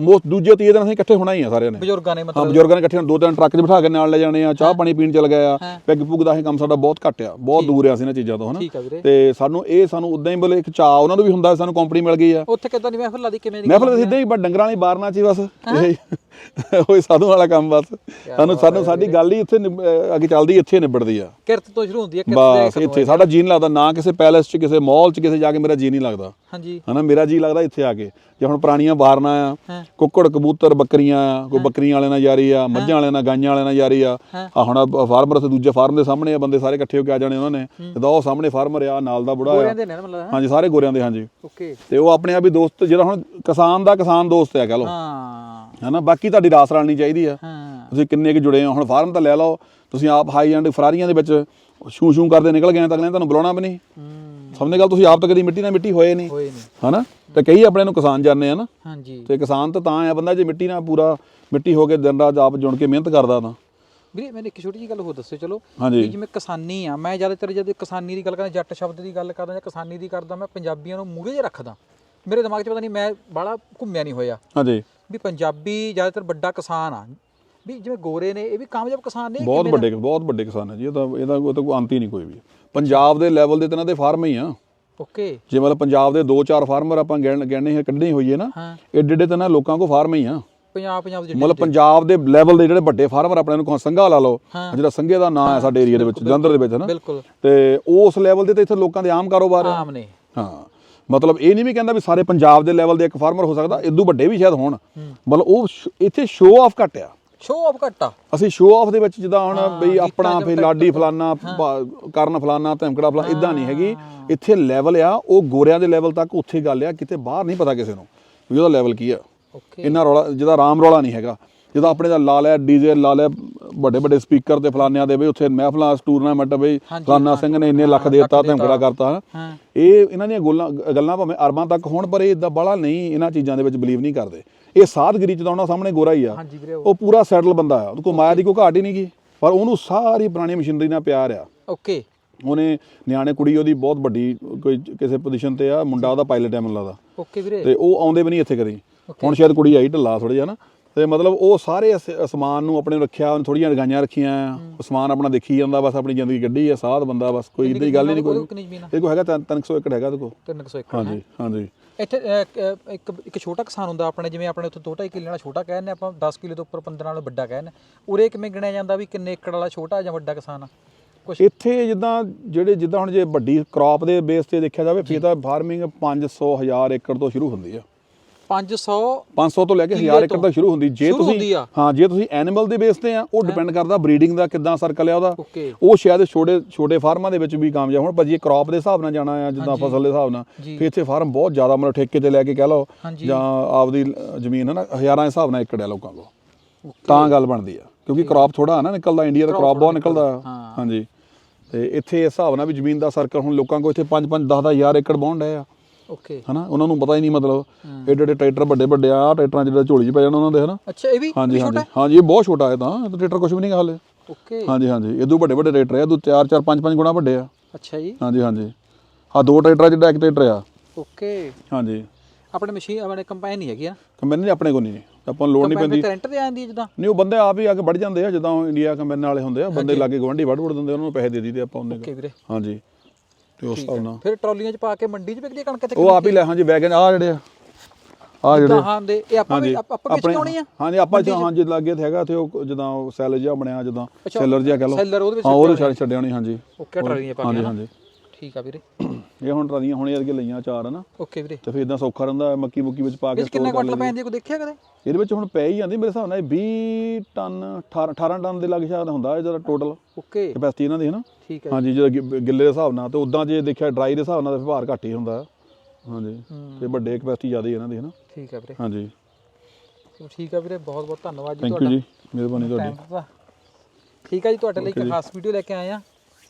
ਮੋਸਟ ਦੂਜੇ ਤੀਏ ਦਿਨ ਅਸੀਂ ਇਕੱਠੇ ਹੋਣਾ ਹੀ ਆ ਸਾਰਿਆਂ ਨੇ।
ਬਜ਼ੁਰਗਾਂ ਨੇ ਮਤਲਬ
ਬਜ਼ੁਰਗਾਂ ਨੇ ਇਕੱਠੇ ਦੋ ਤਿੰਨ ਟਰੱਕ 'ਚ ਬਿਠਾ ਕੇ ਨਾਲ ਲੈ ਜਾਣੇ ਆ ਚਾਹ ਪਾਣੀ ਪੀਣ ਚਲ ਗਏ ਆ। ਪੈਗ ਪੁੱਗ ਦਾ ਇਹ ਕੰਮ ਸਾਡਾ ਬਹੁਤ ਘੱਟ ਆ। ਬਹੁਤ ਦੂਰ ਆ ਅਸੀਂ ਇਹਨਾਂ ਚੀਜ਼ਾਂ ਤੋਂ ਹਨਾ?
ਆ
ਤੇ ਸਾਨੂੰ ਇਹ ਸਾਨੂੰ ਉਦਾਂ ਹੀ ਬੋਲੇ ਇੱਕ ਚਾਹ ਉਹਨਾਂ ਨੂੰ ਵੀ ਹੁੰਦਾ ਸਾਨੂੰ ਕੰਪਨੀ ਮਿਲ ਗਈ ਆ।
ਉੱਥੇ ਕਿੱਦਾਂ ਦੀ ਮਹਿਫਲ ਲੱਗਦੀ ਕਿਵੇਂ ਦੀ
ਮਹਿਫਲ ਤਾਂ ਸਿੱਧੇ ਹੀ ਬਸ ਡੰਗਰਾਂ ਵਾਲੀ ਬਾਰਨਾ ਚ ਹੀ ਬਸ। ਇਹ। ਹੋਏ ਸਾਧੂ ਵਾਲਾ ਕੰਮ ਬਸ। ਸਾਨੂੰ ਸਾਨੂੰ ਸਾਡੀ ਗੱਲ ਹੀ ਇੱਥੇ ਅੱਗੇ ਚੱਲਦੀ ਇੱਥੇ ਨਿਬੜਦੀ ਆ।
ਕਿਰਤ ਤੋਂ ਸ਼ੁਰੂ ਹੁੰਦੀ ਹੈ ਕਿਰਤ ਦੇ
ਇੱਥੇ ਸਾਡਾ ਜੀ ਨਹੀਂ ਲੱਗਦਾ ਨਾ ਕਿਸੇ ਪੈਲੇਸ 'ਚ ਕਿਸੇ ਮਾਲ 'ਚ ਕਿਸੇ ਜਾ ਕੇ ਮੇਰਾ ਜੀ ਨਹੀਂ ਲੱਗਦਾ।
ਹਾਂਜੀ।
ਹਨਾ ਮੇਰਾ ਜੀ ਲੱਗਦਾ ਇੱਥੇ ਆ ਕੇ। ਜੇ ਹੁਣ ਪੁਰਾਣੀਆਂ ਬਾਰਨਾ ਆ। ਕੁੱਕੜ ਕਬੂਤਰ ਬੱਕਰੀਆਂ ਆ ਕੋਈ ਬੱਕਰੀਆਂ ਵਾਲਿਆਂ ਨਾਲ ਯਾਰੀ ਆ ਮੱਝਾਂ ਵਾਲਿਆਂ ਨਾਲ ਗਾਈਆਂ ਵਾਲਿਆਂ ਨਾਲ ਯਾਰੀ ਆ। ਆ ਹੁਣ ਫਾਰਮਰ ਤੇ ਦੂਜੇ ਫਾਰਮ ਦੇ ਸਾਹਮਣੇ ਆ ਬੰਦੇ ਸਾਰੇ ਇਕੱਠੇ ਹੋ ਕੇ ਆ ਜਾਣੇ ਉਹਨਾਂ ਨੇ। ਜਦੋਂ ਉਹ ਸਾਹਮਣੇ ਫਾਰਮਰ ਆ ਨਾਲ ਦਾ ਬੁੜਾ ਆ।
ਗੋਰਿਆਂ ਦੇ ਨੇ ਨਾ ਮਤਲਬ
ਹਾਂਜੀ ਸਾਰੇ ਗੋਰਿਆਂ ਦੇ ਹਾਂਜੀ।
ਓਕੇ।
ਤੇ ਉਹ ਆਪਣੇ ਆਪ ਹੀ ਦੋਸਤ ਜਿਹੜਾ ਹੁਣ ਕਿਸਾਨ ਦਾ ਕਿਸਾਨ ਦੋਸਤ ਆ ਕਹ ਲਓ।
ਹਾਂ।
ਹਨਾ? ਬਾਕੀ ਤੁਹਾਡੀ ਰਾਸ ਰਲਣੀ ਚਾਹੀਦੀ ਆ।
ਹਾਂ।
ਤੁਸੀਂ ਕਿੰਨੇ ਕੁ ਜੁੜੇ ਹੋ? ਹੁਣ ਫਾਰਮ ਤਾਂ ਲੈ ਲਓ। ਤੁਸੀਂ ਆਪ ਹਾਈ ਐਂਡ ਫਰਾਰੀਆਂ ਦੇ ਵਿੱਚ ਛੂ ਛੂ ਕਰਦੇ ਨਿਕਲ ਗਏ ਤਾਂ ਅਗਲੇ ਨੇ ਤੁਹਾਨੂੰ ਬੁਲਾਉਣਾ ਵੀ ਨਹੀਂ।
ਹੂੰ।
ਸਮਝੇ ਗੱਲ ਤੁਸੀਂ ਆਪ ਤਾਂ ਕਦੀ ਮਿੱਟੀ ਨਾਲ ਮਿੱਟੀ ਹੋਏ ਨਹੀਂ।
ਹੋਏ ਨਹੀਂ।
ਹਨਾ? ਤੇ ਕਈ ਆਪਣੇ ਨੂੰ ਕਿਸਾਨ ਜਾਣਦੇ ਆ ਨਾ।
ਹਾਂਜੀ।
ਤੇ ਕਿਸਾਨ ਤਾਂ ਤਾਂ ਆ ਬੰਦਾ ਜੇ ਮਿੱਟੀ ਨਾਲ ਪੂਰਾ ਮਿੱਟੀ ਹੋ ਕੇ ਦਿਨ ਰਾਤ ਆਪ ਜੁੜ ਕੇ ਮਿਹਨਤ ਕਰਦਾ ਤਾਂ।
ਵੀਰੇ ਮੈਨੂੰ ਇੱਕ ਛੋਟੀ ਜਿਹੀ ਗੱਲ ਹੋਰ ਦੱਸਿਓ ਚਲੋ। ਵੀ ਜਿਵੇਂ ਕਿਸਾਨੀ ਆ ਮੈਂ ਜ਼ਿਆਦਾਤਰ ਜਦ ਕਿਸਾਨੀ ਦੀ ਗੱਲ ਕਰਦਾ ਜੱਟ ਸ਼ਬਦ ਦੀ ਗੱਲ ਕਰਦਾ ਜਾਂ ਕਿਸਾਨੀ ਦੀ ਕਰਦਾ ਮੈਂ ਪੰਜਾਬੀਆਂ ਨੂੰ ਮੂਹਰੇ ਰੱਖਦਾ। ਮੇਰੇ ਦਿਮਾਗ 'ਚ ਪਤਾ ਨਹੀਂ ਮੈਂ ਬਾਹਲਾ ਘੁੰਮਿਆ ਨਹੀਂ ਹੋਇਆ।
ਹਾਂਜੀ।
ਵੀ ਪੰਜਾਬੀ ਜ਼ਿਆਦਾਤਰ ਵੱਡਾ ਕਿਸਾਨ ਆ। ਵੀ ਜਿਵੇਂ ਗੋਰੇ ਨੇ ਇਹ ਵੀ ਕਾਮਯਾਬ ਕਿਸਾਨ ਨੇ
ਬਹੁਤ ਵੱਡੇ ਬਹੁਤ ਵੱਡੇ ਕਿਸਾਨ ਹੈ ਜੀ ਇਹ ਤਾਂ ਇਹਦਾ ਕੋਈ ਤਾਂ ਕੋਈ ਅੰਤ ਹੀ ਨਹੀਂ ਕੋਈ ਵੀ। ਪੰਜਾਬ ਦੇ ਲੈਵਲ ਦੇ ਤਾਂ ਇਹਨਾਂ ਦੇ ਫਾਰਮ ਹੀ ਆ।
ਓਕੇ।
ਜੇ ਮਤਲਬ ਪੰਜਾਬ ਦੇ 2-4 ਫਾਰਮਰ ਆਪਾਂ ਗਿਣ ਗਿਣਨੇ ਕੱਢਣੇ ਹੋਈਏ ਨਾ
ਹਾਂ।
ਏਡੇ ਏਡੇ ਤਾਂ ਨਾ ਲੋਕਾਂ ਕੋ ਫਾਰਮ ਹੀ ਆ।
ਪੰਜਾਬ ਪੰਜਾਬ ਦੇ
ਮਤਲਬ ਪੰਜਾਬ ਦੇ ਲੈਵਲ ਦੇ ਜਿਹੜੇ ਵੱਡੇ ਫਾਰਮਰ ਆਪਣੇ ਨੂੰ ਸੰਘਾ ਲਾ ਲਓ। ਜਿਹੜਾ ਸੰਘੇ ਦਾ ਨਾਂ ਹੈ ਸਾਡੇ ਏਰੀਆ ਦੇ ਵਿੱਚ ਜਲੰਧਰ ਦੇ ਵਿੱਚ ਨਾ।
ਬਿਲਕੁਲ।
ਤੇ ਉਸ ਲੈਵਲ ਦੇ ਤੇ ਇੱਥੇ ਲੋਕਾਂ ਦੇ ਆਮ ਕਾਰੋਬਾਰ ਆ।
ਆਮ ਨੇ।
ਹਾਂ। ਮਤਲਬ ਇਹ ਨਹੀਂ ਵੀ ਕਹਿੰਦਾ ਵੀ ਸਾਰੇ ਪੰਜਾਬ ਦੇ ਲੈਵਲ ਦੇ ਇੱਕ ਫਾਰਮਰ ਹੋ ਸਕਦਾ ਇਦੋਂ ਵੱਡੇ ਵੀ ਸ਼ਾਇਦ ਹੋਣ। ਮਤਲਬ ਉਹ ਇੱਥੇ ਸ਼ੋਅ ਆਫ ਘੱਟ ਆ।
ਸ਼ੋਅ ਆਫ ਘੱਟ
ਅਸੀਂ ਸ਼ੋਅ ਆਫ ਦੇ ਵਿੱਚ ਜਿੱਦਾਂ ਹੁਣ ਬਈ ਆਪਣਾ ਫੇ ਲਾਡੀ ਫਲਾਨਾ ਕਰਨ ਫਲਾਨਾ ਧਮਕੜਾ ਫਲਾਨਾ ਇਦਾਂ ਨਹੀਂ ਹੈਗੀ। ਇੱਥੇ ਲੈਵਲ ਆ ਉਹ ਗੋਰਿਆਂ ਦੇ ਲੈਵਲ ਤੱਕ ਉੱਥੇ ਗੱਲ ਆ ਕਿਤੇ ਬਾਹਰ ਨਹੀਂ ਪਤਾ ਕਿਸੇ ਨੂੰ ਵੀ ਉਹਦਾ ਲੈਵਲ ਕੀ ਆ। ਇੰਨਾ ਰੌਲਾ ਜਿਹਦਾ ਰਾਮ ਰੌਲਾ ਨਹੀਂ ਹੈਗਾ। ਜਿਹਦਾ ਆਪਣੇ ਦਾ ਲਾ ਲਿਆ ਡੀਜੇ ਲਾ ਲਿਆ ਵੱਡੇ ਵੱਡੇ ਸਪੀਕਰ ਤੇ ਫਲਾਨਿਆਂ ਦੇ ਬਈ ਉੱਥੇ ਮਹਿਫਲਾਂ ਟੂਰਨਾਮੈਂਟ ਬਈ ਫਲਾਨਾ ਸਿੰਘ ਨੇ ਇੰਨੇ ਲੱਖ ਦੇਤਾ ਧਮਕੜਾ ਕਰਤਾ
ਹਾਂ।
ਇਹ ਇਹਨਾਂ ਦੀਆਂ ਗੱਲਾਂ ਗੱਲਾਂ ਭਾਵੇਂ ਅਰਬਾਂ ਤੱਕ ਹੋਣ ਪਰ ਇਹ ਇਦਾਂ ਬਾਲਾ ਨਹੀਂ ਇਹਨਾਂ ਚੀਜ਼ਾਂ ਦੇ ਵਿੱਚ ਬਲੀਵ ਨਹੀਂ ਕਰਦੇ। ਇਹ ਸਾਧਗਿਰੀ ਚ ਤਾਂ ਉਹਨਾਂ ਸਾਹਮਣੇ ਗੋਰਾ ਹੀ ਆ।
ਉਹ
ਪੂਰਾ ਸੈਟਲ ਬੰਦਾ ਆ। ਕੋਲ ਮਾਇਆ ਦੀ ਕੋਈ ਘਾਟ ਹੀ ਨਹੀਂ ਗੀ। ਪਰ ਉਹਨੂੰ ਸਾਰੀ ਪੁਰਾਣੀ ਮਸ਼ੀਨਰੀ ਨਾਲ ਪਿਆਰ ਆ।
ਓਕੇ।
ਉਹਨੇ ਨਿਆਣੇ ਕੁੜੀ ਉਹਦੀ ਬਹੁਤ ਵੱਡੀ ਕੋਈ ਕਿਸੇ ਪੋਜੀਸ਼ਨ ਤੇ ਆ ਮੁੰਡਾ ਉਹਦਾ ਪਾਇਲਟ ਐ ਮੈਨੂੰ ਲੱਗਦਾ।
ਓਕੇ ਵੀਰੇ।
ਤੇ ਉਹ ਆਉਂਦੇ ਵੀ ਨਹੀਂ ਇੱਥੇ ਕਰੀ ਹੁਣ ਸ਼ਾਇਦ ਕੁੜੀ ਆਈ ਢੱਲਾ ਥੋੜੀ ਜਿਹਾ ਨਾ। ਤੇ ਮਤਲਬ ਉਹ ਸਾਰੇ ਅਸ- ਸਮਾਨ ਨੂੰ ਆਪਣੇ ਰੱਖਿਆ ਉਹਨੇ ਥੋੜੀਆਂ ਰਗਾਈਆਂ ਰੱਖੀਆਂ ਉਹ ਸਮਾਨ ਆਪਣਾ ਦੇਖੀ ਜਾਂਦਾ ਬਸ ਆਪਣੀ ਜ਼ਿੰਦਗੀ ਕੱਢੀ ਆ ਸਾਧ ਬੰਦਾ ਬਸ ਕੋਈ ਇਦਾਂ ਦੀ ਗੱਲ ਹੀ ਨਹੀਂ ਕੋਈ। ਇਹ ਕੋ ਹੈਗਾ 300 ਏਕੜ ਹੈਗਾ ਇਹਦੇ ਕੋਲ
300 ਏਕੜ
ਹਾਂਜੀ ਹਾਂਜੀ।
ਇੱਥੇ ਇੱਕ ਇੱਕ ਛੋਟਾ ਕਿਸਾਨ ਹੁੰਦਾ ਆਪਣੇ ਜਿਵੇਂ ਆਪਣੇ ਉੱਥੇ 2.5 ਕਿੱਲੇ ਵਾਲਾ ਛੋਟਾ ਕਹਿੰਦੇ ਆਪਾਂ 10 ਕਿੱਲੇ ਤੋਂ ਉੱਪਰ 15 ਨਾਲ ਵੱਡਾ ਕਹਿੰਦੇ ਉਰੇ ਕਿਵੇਂ ਗਿਣਿਆ ਜਾਂਦਾ ਵੀ ਕਿੰਨੇ ਏਕੜ ਵਾਲਾ ਛੋਟਾ ਜਾਂ ਵੱਡਾ ਕਿਸਾਨ? ਆ ਕੁਛ
ਇੱਥੇ ਜਿੱਦਾਂ ਜਿਹੜੇ ਜਿੱਦਾਂ ਹੁਣ ਜੇ ਵੱਡੀ ਕ੍ਰਾਪ ਦੇ ਬੇਸ ਤੇ ਦੇਖਿਆ ਜਾਵੇ ਫਿਰ ਤਾਂ ਫਾਰਮਿੰਗ 500 1000 ਏਕੜ ਤੋਂ ਸ਼ੁਰੂ ਹੁੰਦੀ ਆ।
500
500 ਤੋਂ ਲੈ ਕੇ
ਕਿੱਲੇ
1000 ਏਕੜ ਤੱਕ ਸ਼ੁਰੂ ਹੁੰਦੀ। ਜੇ ਤੁਸੀਂ
ਆ।
ਹਾਂ ਜੇ ਤੁਸੀਂ ਐਨੀਮਲ ਦੇ ਬੇਸ ਤੇ ਆ ਉਹ ਡਿਪੈਂਡ ਕਰਦਾ ਬਰੀਡਿੰਗ ਦਾ ਕਿੱਦਾਂ ਸਰਕਲ ਆ ਉਹਦਾ। ਉਹ ਸ਼ਾਇਦ ਛੋਟੇ ਛੋਟੇ ਫਾਰਮਾਂ ਦੇ ਵਿੱਚ ਵੀ ਕਾਮਯਾਬ ਹੋਣ ਪਰ ਜੇ ਕ੍ਰਾਪ ਦੇ ਹਿਸਾਬ ਨਾਲ ਜਾਣਾ ਆ ਜਿੱਦਾਂ। ਫਸਲ ਦੇ ਹਿਸਾਬ ਨਾਲ। ਫਿਰ ਇੱਥੇ ਫਾਰਮ ਬਹੁਤ ਜ਼ਿਆਦਾ ਮਤਲਬ ਠੇਕੇ ਤੇ ਲੈ ਕੇ ਕਹਿ ਲਓ। ਜਾਂ ਆਪਦੀ ਜ਼ਮੀਨ ਹੈ ਨਾ ਹਜ਼ਾਰਾਂ ਦੇ ਹਿਸਾਬ ਨਾਲ ਏਕੜ ਆ ਲੋਕਾਂ ਕੋਲ। ਤਾਂ ਗੱਲ ਬਣਦੀ ਆ ਕਿਉਂਕਿ ਕ੍ਰਾਪ ਥੋੜਾ ਨਾ ਨਿਕਲਦਾ ਇੰਡੀਆ ਦਾ ਕ੍ਰਾਪ ਬਹੁਤ ਨਿਕਲਦਾ। ਆ। ਹਾਂਜੀ। ਤੇ ਇੱਥੇ ਇਸ ਹਿਸਾਬ ਨਾਲ ਵੀ ਜ਼ਮੀਨ ਦਾ ਸਰਕਲ ਹੁਣ ਲੋਕਾਂ ਕੋਲ ਇੱਥੇ 5 5 10 1000 ਏਕੜ ਬੌਂਡ ਹੈ ਆ।
ਓਕੇ
ਹਨਾ? ਉਹਨਾਂ ਨੂੰ ਪਤਾ ਹੀ ਨਹੀਂ ਮਤਲਬ। ਏਡੇ ਏਡੇ ਟਰੈਕਟਰ ਵੱਡੇ ਵੱਡੇ ਆ ਟਰੈਕਟਰਾਂ ਜਿਹੜਾ ਝੋਲੀ 'ਚ ਪੈ ਜਾਣ ਉਹਨਾਂ ਦੇ ਹਨਾ?
ਅੱਛਾ ਇਹ ਵੀ
ਹਾਂਜੀ
ਇਹ
ਹਾਂਜੀ। ਹਾਂਜੀ ਇਹ ਬਹੁਤ ਛੋਟਾ ਹੈ ਤਾਂ ਇਹ ਤਾਂ ਟਰੈਕਟਰ ਕੁਝ ਵੀ ਨਹੀਂ ਹਾਲੇ।
ਓਕੇ
ਹਾਂਜੀ ਹਾਂਜੀ। ਇਦੋਂ ਵੱਡੇ ਵੱਡੇ ਟਰੈਕਟਰ ਆ ਇਦੋਂ 4 4 5 5 ਗੁਣਾ ਵੱਡੇ ਆ।
ਅੱਛਾ ਜੀ।
ਹਾਂਜੀ ਹਾਂਜੀ। ਆ ਦੋ ਟਰੈਕਟਰ ਜਿਹੜਾ ਇੱਕ ਟਰੈਕਟਰ ਆ।
ਓਕੇ
ਹਾਂਜੀ।
ਆਪਣੇ ਮਸ਼ੀਨ ਆਪਣੇ ਕੰਪਾਈਨ ਨਹੀਂ ਹੈਗੀ ਆ
ਕੰਬਾਈਨ ਨਹੀਂ ਆਪਣੇ ਕੋਲ ਨਹੀਂ। ਆਪਾਂ ਲੋੜ ਨਹੀਂ
ਕੰਪਾਈਨ
ਪੈਂਦੀ।
ਤੇ ਰੈਂਟ ਤੇ ਆਂਦੀ ਜਿੱਦਾਂ
ਨਹੀਂ ਉਹ ਬੰਦੇ ਆਪ ਹੀ ਆ ਕੇ ਵੱਢ ਜਾਂਦੇ ਆ ਜਦੋਂ ਇੰਡੀਆ ਕੰਬਾਈਨ ਵਾਲੇ ਹੁੰਦੇ ਆ ਬੰਦੇ ਲਾਗੇ ਗਵਾਂਢੀ ਵੱਢ ਵੱਢ ਦਿੰਦੇ ਉਹਨਾਂ ਨੂੰ ਪੈਸੇ ਦੇ ਦਈਦੇ ਆਪਾਂ ਉਹਨੇ।
ਓਕੇ ਵੀਰੇ।
ਹਾਂਜੀ। ਤੇ ਉਸ ਹਿਸਾਬ ਨਾਲ।
ਫਿਰ ਟਰਾਲੀਆਂ 'ਚ ਪਾ ਕੇ ਮੰਡੀ 'ਚ ਵਿਕਦੀ ਕਣਕ ਤੇ
ਉਹ ਆਪ ਹੀ ਲੈ ਹਾਂਜੀ ਵੈਗਨ ਆ ਜਿਹੜੇ ਆ ਆ ਜਿਹੜੇ
ਹਾਂ ਦੇ ਇਹ ਆਪਾਂ ਆਪ- ਵਿੱਚ ਆਉਣੀ ਆ?
ਹਾਂਜੀ ਆਪਾਂ ਜੋ ਹਾਂਜੀ ਲਾਗੇ ਤੇ ਹੈਗਾ ਤੇ ਉਹ ਜਦਾਂ ਸੈਲ ਜਿਹਾ ਬਣਿਆ ਜਦਾਂ ਸੈਲਰ ਜਿਹਾ ਕਹ ਲਓ।
ਸੈਲਰ ਉਹਦੇ ਵਿੱਚ
ਹਾਂ ਉਹਦੇ ਛੱਡ ਛੱਡਿਆ ਨਹੀਂ ਹਾਂਜੀ।
ਓਕੇ ਟਰਾਲੀਆਂ ਪਾ ਕੇ
ਹਾਂਜੀ? ਹਾਂਜੀ।
ਠੀਕ ਆ ਵੀਰੇ।
ਇਹ ਹੁਣ ਟਰਾਲੀਆਂ ਹੁਣੇ ਅੱਗੇ ਲਈਆਂ ਚਾਰ ਹਨਾ।
ਓਕੇ ਵੀਰੇ।
ਤੇ ਫਿਰ ਇਦਾਂ ਸੌਖਾ ਰਹਿੰਦਾ ਮੱਕੀ ਮੁੱਕੀ ਵਿੱਚ ਪਾ ਕੇ
ਵਿੱਚ ਕਿੰਨਾ
store ਕਰ
ਕੁਆਂਟਲ
ਲਈਦੀ।
ਪੈਂਦੀ ਆ ਕੋਈ ਦੇਖਿਆ ਕਦੇ?
ਇਹਦੇ ਵਿੱਚ ਹੁਣ ਪੈ ਹੀ ਜਾਂਦੀ ਮੇਰੇ ਹਿਸਾਬ ਨਾਲ ਇਹ 20 ਟਨ 18 18 ਟਨ ਦੇ ਲੱਗ ਸ਼ਾਇਦ ਹੁੰਦਾ ਇਹਦਾ ਟੋਟਲ
ਓਕੇ।
ਕੈਪੈਸਿਟੀ ਇਹਨਾਂ ਦੀ ਹੈ ਨਾ
ਠੀਕ ਹੈ
ਹਾਂਜੀ ਜਿਹੜਾ ਗਿ- ਗਿੱਲੇ ਦੇ ਹਿਸਾਬ ਨਾਲ ਤੇ ਉਦਾਂ ਜੇ ਦੇਖਿਆ ਡਰਾਈ ਦੇ ਹਿਸਾਬ ਨਾਲ ਤਾਂ ਭਾਰ ਘੱਟ ਹੀ ਹੁੰਦਾ। ਹਾਂਜੀ
ਹੂੰ।
ਤੇ ਵੱਡੇ ਕੈਪੈਸਿਟੀ ਜ਼ਿਆਦਾ ਹੀ ਇਹਨਾਂ ਦੀ ਹੈ ਨਾ
ਠੀਕ ਆ ਵੀਰੇ।
ਹਾਂਜੀ।
ਚਲੋ ਠੀਕ ਆ ਵੀਰੇ ਬਹੁਤ ਬਹੁਤ ਧੰਨਵਾਦ ਜੀ
ਥੈਂਕ ਯੂ
ਤੁਹਾਡਾ।
ਜੀ ਮਿਹਰਬਾਨੀ ਤੁਹਾਡੀ।
ਦਿੱਤਾ ਠੀਕ ਆ ਜੀ ਤੁਹਾਡੇ ਲਈ ਇੱਕ ਖਾਸ ਵੀਡੀਓ ਲੈ ਕੇ ਆਏ ਆ।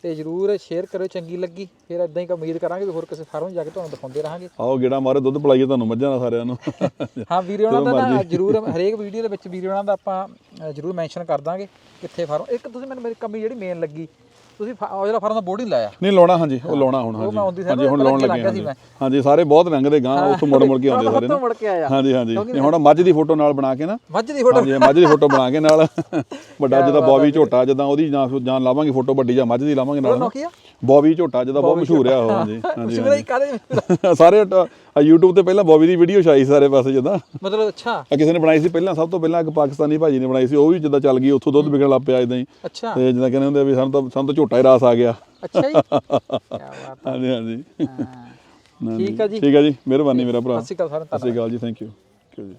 ਤੇ ਜਰੂਰ ਸ਼ੇਅਰ ਕਰਿਓ ਚੰਗੀ ਲੱਗੀ। ਫਿਰ ਇਦਾਂ ਹੀ ਉਮੀਦ ਕਰਾਂਗੇ ਵੀ ਹੋਰ ਕਿਸੇ ਫਾਰਮ ਜਾ ਕੇ ਤੁਹਾਨੂੰ ਦਿਖਾਉਂਦੇ ਰਹਾਂਗੇ।
ਆਓ ਗੇੜਾ ਮਾਰੇ ਦੁੱਧ ਪਿਲਾਈਏ ਤੁਹਾਨੂੰ ਮੱਝਾਂ ਦਾ ਸਾਰਿਆਂ ਨੂੰ।
ਹਾਂ ਵੀਰੇ ਉਹਨਾਂ ਦਾ ਨਾ ਜਰੂਰ ਹਰੇਕ ਵੀਡੀਓ ਦੇ ਵਿੱਚ ਵੀਰੇ ਉਹਨਾਂ ਦਾ ਆਪਾਂ ਜਰੂਰ ਮੈਂਸ਼ਨ ਕਰ ਦਾਂਗੇ ਕਿੱਥੇ ਫਾਰਮ ਇੱਕ ਤੁਸੀਂ ਮੈਨੂੰ ਮੇਰੀ ਕਮੀ ਜਿਹੜੀ ਮੇਨ ਲੱਗੀ ਤੁਸੀਂ ਫਾ- ਉਹ ਜਿਹੜਾ ਫਾਰਮ ਦਾ ਬੋਰਡ ਹੀ ਲਾਇਆ।
ਨਹੀਂ ਲਾਉਣਾ ਹਾਂਜੀ ਉਹ ਲਾਉਣਾ ਹੁਣ ਹਾਂਜੀ। ਹਾਂਜੀ ਹੁਣ ਲਾਉਣ ਲੱਗੇ
ਸੀ
ਹਾਂਜੀ। ਸਾਰੇ ਬਹੁਤ ਲੰਘਦੇ ਗਾਂ ਉੱਥੋਂ ਮੁੜ ਮੁੜ ਕੇ ਆਉਂਦੇ ਸਾਰੇ ਨਾ। ਹਾਂਜੀ ਹਾਂਜੀ। ਨਹੀਂ ਹੁਣ ਮੱਝ ਦੀ ਫੋਟੋ ਨਾਲ ਬਣਾ ਕੇ ਨਾ।
ਮੱਝ ਦੀ ਫੋਟੋ
ਹਾਂਜੀ ਮੱਝ ਦੀ ਫੋਟੋ ਬਣਾ ਕੇ ਨਾਲ। ਵੱਡਾ ਜਿਹਦਾ ਬੌਬੀ ਝੋਟਾ ਜਦਾਂ ਉਹਦੀ ਜਾਂ ਜਾਂ ਲਾਵਾਂਗੇ ਫੋਟੋ ਵੱਡੀ ਜਾਂ ਮੱਝ ਦੀ ਲਾਵਾਂਗੇ ਨਾਲ ਨਾ। ਬੌਬੀ ਝੋਟਾ ਜਿਹਦਾ ਬਹੁਤ ਮਸ਼ਹੂਰ ਆ ਉਹ ਹਾਂਜੀ ਹਾਂਜੀ
ਤੁਸੀਂ ਕਾਦੇ
ਸਾਰੇ ਟ- ਆ YouTube ਤੇ ਪਹਿਲਾਂ ਬੌਬੀ ਦੀ ਵੀਡੀਓ ਛਾਈ ਸਾਰੇ ਪਾਸੇ ਜਦਾਂ।
ਮਤਲਬ ਅੱਛਾ।
ਆ ਕਿਸੇ ਨੇ ਬਣਾਈ ਸੀ ਪਹਿਲਾਂ ਸਭ ਤੋਂ ਪਹਿਲਾਂ ਇੱਕ ਪਾਕਿਸਤਾਨੀ ਭਾਜੀ ਨੇ ਬਣਾਈ ਸੀ ਉਹ ਵੀ ਜਿੱਦਾਂ ਚੱਲ ਗਈ ਉੱਥੋਂ ਦੁੱਧ ਵਿਕਣ ਲੱਗ ਪਿਆ ਇਦਾਂ ਹੀ।
ਅੱਛਾ।
ਤੇ ਜਿੱਦਾਂ ਕਹਿੰਦੇ ਹੁੰਦੇ ਵੀ ਸਾਨੂੰ ਤਾਂ ਸਾਨੂੰ ਤਾਂ ਝੋਟਾ ਹੀ ਰਾਸ ਆ ਗਿਆ।
ਅੱਛਾ ਜੀ। ਕੀ ਬਾਤ
ਹਾਂਜੀ ਹਾਂਜੀ।
ਠੀਕ ਆ ਜੀ।
ਠੀਕ ਆ ਜੀ। ਮਿਹਰਬਾਨੀ ਮੇਰਾ ਭਰਾ।
ਸਤਿ ਸ਼੍ਰੀ ਅਕਾਲ ਸਾਰਿਆਂ ਨੂੰ।
ਸਤਿ ਸ਼੍ਰੀ ਅਕਾਲ ਜੀ। ਥੈਂਕ ਯੂ ਜੀ।